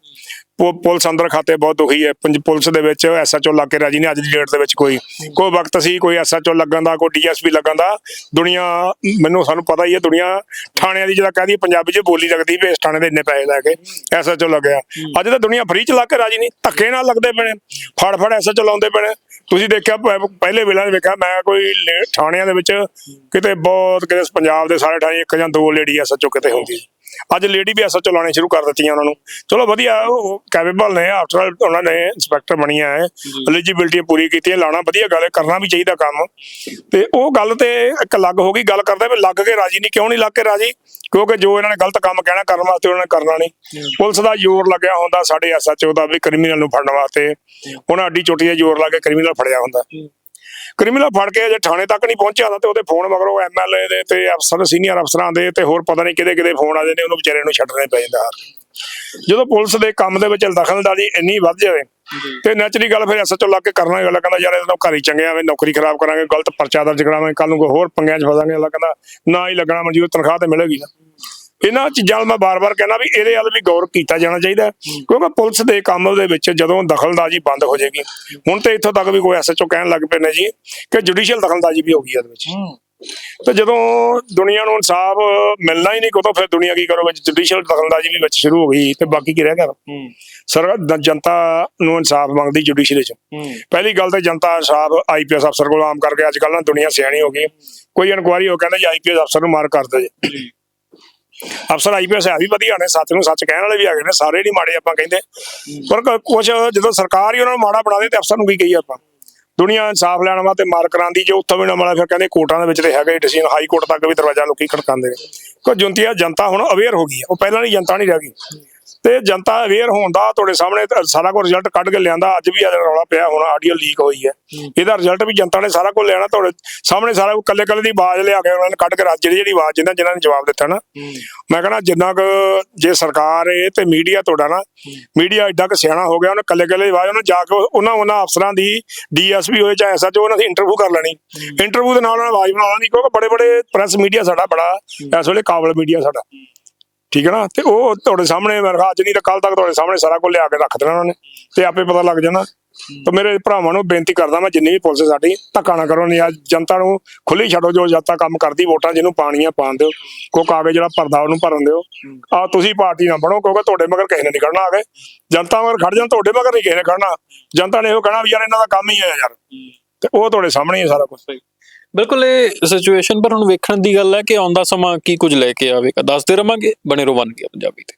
[SPEAKER 2] ਪੁਲਿਸ ਅੰਦਰ ਖਾਤੇ ਬਹੁਤ ਦੁਖੀ ਹੈ। ਪੰਜ, ਪੁਲਿਸ ਦੇ ਵਿੱਚ ਐਸਐਚਓ ਲੱਗ ਕੇ ਰਾਜੀ ਨਹੀਂ ਅੱਜ ਦੀ ਡੇਟ ਦੇ ਵਿੱਚ ਕੋਈ। ਕੋਈ ਵਕਤ ਸੀ, ਕੋਈ ਐਸਐਚਓ ਲੱਗਣ ਦਾ, ਕੋਈ ਡੀਐਸਪੀ ਲੱਗਣ ਦਾ, ਦੁਨੀਆ ਮੈਨੂੰ ਸਾਨੂੰ ਪਤਾ ਹੀ ਹੈ, ਦੁਨੀਆ ਥਾਣਿਆਂ ਦੀ ਜਿਹੜਾ ਕਹਦੀ ਪੰਜਾਬੀ 'ਚ ਬੋਲੀ ਲੱਗਦੀ ਵੀ ਇਸ ਥਾਣੇ ਦੇ ਇੰਨੇ ਪੈਸੇ ਲੈ ਕੇ ਐਸਐਚਓ ਲੱਗਿਆ। ਅੱਜ ਤਾਂ ਦੁਨੀਆ ਫਰੀ ਚ ਲੱਗ ਕੇ ਰਾਜੀ ਨਹੀਂ, ਧੱਕੇ ਨਾਲ ਲੱਗਦੇ ਪਏ ਨੇ। ਫੜ ਫੜ ਐਸਐਚਓ ਲਾਉਂਦੇ ਪਏ ਤੁਸੀਂ ਦੇਖਿਆ ਪਹਿਲੇ ਵੇਲੇ ਨੇ ਵੇਖਿਆ, ਮੈਂ ਕੋਈ ਲੇ- ਥਾਣਿਆਂ ਦੇ ਵਿੱਚ ਕਿਤੇ ਬਹੁਤ, ਕਿਤੇ ਪੰਜਾਬ ਦੇ ਸਾਰੇ ਥਾਣੇ ਇੱਕ ਜਾਂ ਦੋ ਲੇਡੀ ਐਸਐਚਓ ਕਿਤੇ ਹੁੰਦੀ ਅੱਜ ਲੇਡੀ ਵੀ ਐਸਐਚਓ ਲਾਉਣੇ ਸ਼ੁਰੂ ਕਰ ਦਿੱਤੀਆਂ ਉਹਨਾਂ ਨੂੰ। ਚਲੋ ਵਧੀਆ ਉਹ ਕੈਪੇਬਲ ਨੇ ਆਫਟਰ ਆਲ ਉਹਨਾਂ ਨੇ ਇੰਸਪੈਕਟਰ ਬਣੀਆਂ ਹੈ ਐਲੀਜੀਬਿਲਟੀ ਪੂਰੀ ਕੀਤੀਆਂ ਲਾਉਣਾ ਵਧੀਆ ਗੱਲ ਹੈ ਕਰਨਾ ਵੀ ਚਾਹੀਦਾ ਕੰਮ। ਤੇ ਉਹ ਗੱਲ ਤੇ ਇੱਕ ਅਲੱਗ ਹੋ ਗਈ ਗੱਲ ਕਰਦੇ ਵੀ ਲੱਗ ਕੇ ਰਾਜੀ ਨਹੀਂ ਕਿਉਂ ਨਹੀਂ ਲੱਗ ਕੇ ਰਾਜੀ? ਕਿਉਂਕਿ ਜੋ ਇਹਨਾਂ ਨੇ ਗਲਤ ਕੰਮ ਕਹਿਣਾ ਕਰਨ ਵਾਸਤੇ ਉਹਨਾਂ ਨੇ ਕਰਨਾ ਨਹੀਂ। ਪੁਲਿਸ ਦਾ ਜ਼ੋਰ ਲੱਗਿਆ ਹੁੰਦਾ ਸਾਡੇ ਐਸਐਚਓ ਦਾ ਵੀ ਕ੍ਰਿਮੀਨਲ ਨੂੰ ਫੜਨ ਵਾਸਤੇ। ਉਹਨਾਂ ਅੱਡੀ ਚੋਟੀ ਦਾ ਜ਼ੋਰ ਲਾ ਕੇ ਕ੍ਰਿਮੀਨਲ ਫੜਿਆ ਹੁੰਦਾ। ਕ੍ਰਿਮੀਨਲ ਫੜ ਕੇ ਜੇ ਥਾਣੇ ਤੱਕ ਨਹੀਂ ਪਹੁੰਚਿਆ ਤਾਂ ਤੇ ਉਹਦੇ ਫੋਨ ਮਗਰੋਂ ਐਮਐਲਏ ਦੇ ਤੇ ਅਫਸਰ ਸੀਨੀਅਰ ਅਫਸਰਾਂ ਦੇ ਤੇ ਹੋਰ ਪਤਾ ਨਹੀਂ ਕਿਹਦੇ ਕਿਹਦੇ ਫੋਨ ਆ ਜਾਂਦੇ ਉਹਨੂੰ ਵਿਚਾਰੇ ਨੂੰ ਛੱਡਣੇ ਪੈ ਜਾਂਦਾ। ਹਰ ਜਦੋਂ ਪੁਲਿਸ ਦੇ ਕੰਮ ਦੇ ਵਿੱਚ ਦਖਲਅੰਦਾਜ਼ੀ ਇੰਨੀ ਵੱਧ ਜਾਵੇ ਤੇ ਨੈਚੁਰਲੀ ਗੱਲ ਫਿਰ ਐਸਐਚਓ ਲੱਗ ਕੇ ਕਰਨਾ ਗੱਲ ਕਹਿੰਦਾ ਯਾਰ ਇਹਦਾ ਘਰ ਹੀ ਚੰਗੇ ਆਵੇਂ ਨੌਕਰੀ ਖਰਾਬ ਕਰਾਂਗੇ ਗਲਤ ਪਰਚਾ ਦਰਜ ਕਰਾਵਾਂਗੇ ਕੱਲ ਨੂੰ ਕੋਈ ਹੋਰ ਪੰਗਿਆਂ 'ਚ ਫਸਾਂਗੇ ਅਗਲਾ ਕਹਿੰਦਾ ਨਾ ਹੀ ਲੱਗਣਾ ਮਨਜ਼ੂਰ ਤਨਖਾਹ ਤੇ ਮਿਲੇਗੀ ਨਾ। ਇਹਨਾਂ ਚੀਜ਼ਾਂ ਵੱਲ ਮੈਂ ਬਾਰ-ਬਾਰ ਕਹਿੰਦਾ ਵੀ ਇਹਦੇ ਵੱਲ ਵੀ ਗੌਰ ਕੀਤਾ ਜਾਣਾ ਚਾਹੀਦਾ। ਕਿਉਂਕਿ ਪੁਲਿਸ ਦੇ ਕੰਮ ਦੇ ਵਿੱਚ ਜਦੋਂ ਦਖਲਅੰਦਾਜ਼ੀ ਬੰਦ ਹੋ ਜਾਏਗੀ ਹੁਣ ਤੇ ਇੱਥੋਂ ਤੱਕ ਵੀ ਕੋਈ ਐਸਐਚਓ ਕਹਿਣ ਲੱਗ ਪਏ ਨੇ ਜੀ ਕਿ ਜੁਡੀਸ਼ੀਅਲ ਦਖਲਅੰਦਾਜ਼ੀ ਵੀ ਹੋ ਗਈ ਇਹਦੇ ਵਿੱਚ। ਤੇ ਜਦੋਂ ਦੁਨੀਆ ਨੂੰ ਇਨਸਾਫ ਮਿਲਣਾ ਹੀ ਨਹੀਂ ਕਦੋਂ ਫਿਰ ਦੁਨੀਆ ਕੀ ਕਰੋਗੇ? ਜੁਡੀਸ਼ੀਅਲ ਦਖਲਅੰਦਾਜ਼ੀ ਵੀ ਵਿੱਚ ਸ਼ੁਰੂ ਹੋ ਗਈ ਤੇ ਬਾਕੀ ਕੀ ਰਹਿ ਗਿਆ? ਦ- ਜਨਤਾ ਨੂੰ ਇਨਸਾਫ ਮੰਗਦੀ ਜੁਡੀਸ਼ੀਅਲ ਚ। ਪਹਿਲੀ ਗੱਲ ਤੇ ਜਨਤਾ ਇਨਸਾਫ ਆਈਪੀਐਸ ਅਫਸਰ ਕੋਲ ਆਮ ਕਰਕੇ ਅੱਜ ਕੱਲ੍ਹ ਨਾ ਦੁਨੀਆ ਸਿਆਣੀ ਹੋ ਗਈ। ਕੋਈ ਇਨਕੁਆਰੀ ਹੋ ਕਹਿੰਦਾ ਜੀ ਆਈਪੀਐਸ ਅਫਸਰ ਨੂੰ ਮਾਰ ਕਰਦੇ ਜੀ। ਅਫਸਰ ਆਈਪੀਐਸ ਹੈ ਵੀ ਵਧੀਆ ਨੇ, ਸੱਚ ਨੂੰ ਸੱਚ ਕਹਿਣ ਵਾਲੇ ਵੀ ਹੈਗੇ ਨੇ, ਸਾਰੇ ਨਹੀਂ ਮਾੜੇ ਆਪਾਂ ਕਹਿੰਦੇ। ਪਰ ਕ- ਕੁਛ ਜਦੋਂ ਸਰਕਾਰ ਹੀ ਉਹਨਾਂ ਨੂੰ ਮਾੜਾ ਬਣਾ ਦੇ ਤੇ ਅਫਸਰ ਨੂੰ ਕੀ ਕਹੀਏ ਆਪਾਂ। ਦੁਨੀਆ ਇਨਸਾਫ ਲੈਣ ਵਾਸਤੇ ਮਾਰ ਕਰਾਂਦੀ, ਜੇ ਉੱਥੋਂ ਵੀ ਨਾ ਮਿਲਿਆ ਫਿਰ ਕਹਿੰਦੇ ਕੋਰਟਾਂ ਦੇ ਵਿੱਚ ਤੇ ਹੈਗਾ ਹੀ ਡਿਸੀਜਨ, ਹਾਈ ਕੋਰਟ ਤੱਕ ਵੀ ਦਰਵਾਜ਼ਾ ਲੋਕੀ ਖੜਕਾਉਂਦੇ ਨੇ। ਕੋ ਜੁੰਤੀਆ ਜਨਤਾ ਹੁਣ ਅਵੇਅਰ ਹੋ ਗਈ ਹੈ ਉਹ ਪਹਿਲਾਂ ਨਹੀਂ ਜਨਤਾ ਨਹੀਂ ਰਹਿ ਗਈ। ਤੇ ਜਨਤਾ ਅਵੇਅਰ ਹੋਣ ਦਾ ਤੁਹਾਡੇ ਸਾਹਮਣੇ ਸਾਰਾ ਕੁਝ ਰਿਜ਼ਲਟ ਕੱਢ ਕੇ ਲਿਆਂਦਾ। ਅੱਜ ਵੀ ਅੱਜ ਰੌਲਾ ਪਿਆ ਹੁਣ ਆਡੀਓ ਲੀਕ ਹੋਈ ਹੈ। ਇਹਦਾ ਰਿਜ਼ਲਟ ਵੀ ਜਨਤਾ ਨੇ ਸਾਰਾ ਕੁਝ ਲਿਆਣਾ ਤੁਹਾਡੇ ਸਾਹਮਣੇ ਸਾਰਾ ਕੱਲੇ ਕੱਲੇ ਦੀ ਆਵਾਜ਼ ਲਿਆ ਕੇ ਉਹਨਾਂ ਨੇ ਕੱਢ ਕੇ ਰਾਜ ਜਿਹੜੀ ਜਿਹੜੀ ਆਵਾਜ਼ ਜਿਨ੍ਹਾਂ ਜਿਨ੍ਹਾਂ ਨੇ ਜਵਾਬ ਦਿੱਤਾ ਨਾ। ਮੈਂ ਕਹਿੰਦਾ ਜਿੰਨਾ ਕੁ ਜੇ ਸਰਕਾਰ ਏ ਤੇ ਮੀਡੀਆ ਤੁਹਾਡਾ ਨਾ ਮੀਡੀਆ ਐਡਾ ਕੁ ਸਿਆਣਾ ਹੋ ਗਿਆ ਉਹਨੇ ਕੱਲੇ ਕੱਲੇ ਦੀ ਆਵਾਜ਼ ਉਹਨੇ ਜਾ ਕੇ ਉਹਨਾਂ ਉਹਨਾਂ ਅਫਸਰਾਂ ਦੀ ਡੀਐਸਪੀ ਹੋਏ ਚਾਹੇ ਐਸਐਚਓ ਉਹਨਾਂ ਦੀ ਇੰਟਰਵਿਊ ਕਰ ਲੈਣੀ। ਇੰਟਰਵਿਊ ਦੇ ਨਾਲ ਉਹਨਾਂ ਆਵਾਜ਼ ਬਣਾ ਲੈਣੀ ਕਿਉਂਕਿ ਬੜੇ ਬੜੇ ਪ੍ਰੈਸ ਮੀਡੀਆ ਸਾਡਾ ਬੜਾ ਇਸ ਵੇਲੇ ਕਾਬਲ ਮੀਡੀਆ ਸਾਡਾ। ਠੀਕ ਹੈ ਨਾ? ਤੇ ਉਹ ਤੁਹਾਡੇ ਸਾਹਮਣੇ ਮੈਂ ਅੱਜ ਨਹੀਂ ਤਾਂ ਕੱਲ ਤੱਕ ਤੁਹਾਡੇ ਸਾਹਮਣੇ ਸਾਰਾ ਕੁਝ ਲਿਆ ਕੇ ਰੱਖ ਦੇਣਾ ਉਹਨਾਂ ਨੇ। ਤੇ ਆਪੇ ਪਤਾ ਲੱਗ ਜਾਣਾ। ਤਾਂ ਮੇਰੇ ਭਰਾਵਾਂ ਨੂੰ ਬੇਨਤੀ ਕਰਦਾ ਮੈਂ, ਜਿੰਨੀ ਵੀ ਪੁਲਿਸ ਸਾਡੀ, ਧੱਕਾ ਨਾ ਕਰੋ, ਨਹੀਂ ਜਨਤਾ ਨੂੰ ਖੁੱਲੀ ਛੱਡੋ ਜੋ ਜਨਤਾ ਕੰਮ ਕਰਦੀ, ਵੋਟਾਂ ਜਿਹਨੂੰ ਪਾਣੀਆਂ ਪਾਣ ਦਿਓ। ਕੋ ਕਾਗਜ਼ ਜਿਹੜਾ ਭਰਦਾ, ਉਹਨੂੰ ਭਰਨ ਦਿਓ। ਆ ਤੁਸੀਂ ਪਾਰਟੀ ਨਾ ਬਣੋ, ਕਿਉਂਕਿ ਤੁਹਾਡੇ ਮਗਰ ਕਿਸੇ ਨੇ ਨਹੀਂ ਖੜਨਾ ਆਗੇ। ਜਨਤਾ ਮਗਰ ਖੜ ਜਾਣ, ਤੁਹਾਡੇ ਮਗਰ ਨਹੀਂ ਕਿਸੇ ਨੇ ਖੜਨਾ। ਜਨਤਾ ਨੇ ਇਹੋ ਕਹਿਣਾ ਵੀ ਯਾਰ, ਇਹਨਾਂ ਦਾ ਕੰਮ ਹੀ ਹੈ ਯਾਰ। ਤੇ ਉਹ ਤੁਹਾਡੇ ਸਾਹਮਣੇ ਹੀ ਸਾਰਾ ਕੁਝ।
[SPEAKER 1] ਬਿਲਕੁਲ ਇਹ ਸਿਚੁਏਸ਼ਨ ਪਰ ਹੁਣ ਵੇਖਣ ਦੀ ਗੱਲ ਹੈ ਕਿ ਆਉਂਦਾ ਸਮਾਂ ਕੀ ਕੁਝ ਲੈ ਕੇ ਆਵੇਗਾ। ਦੱਸਦੇ ਰਵਾਂਗੇ, ਬਣੇ ਰਹੋ ਬਣ ਗਿਆ ਪੰਜਾਬੀ ਤੇ।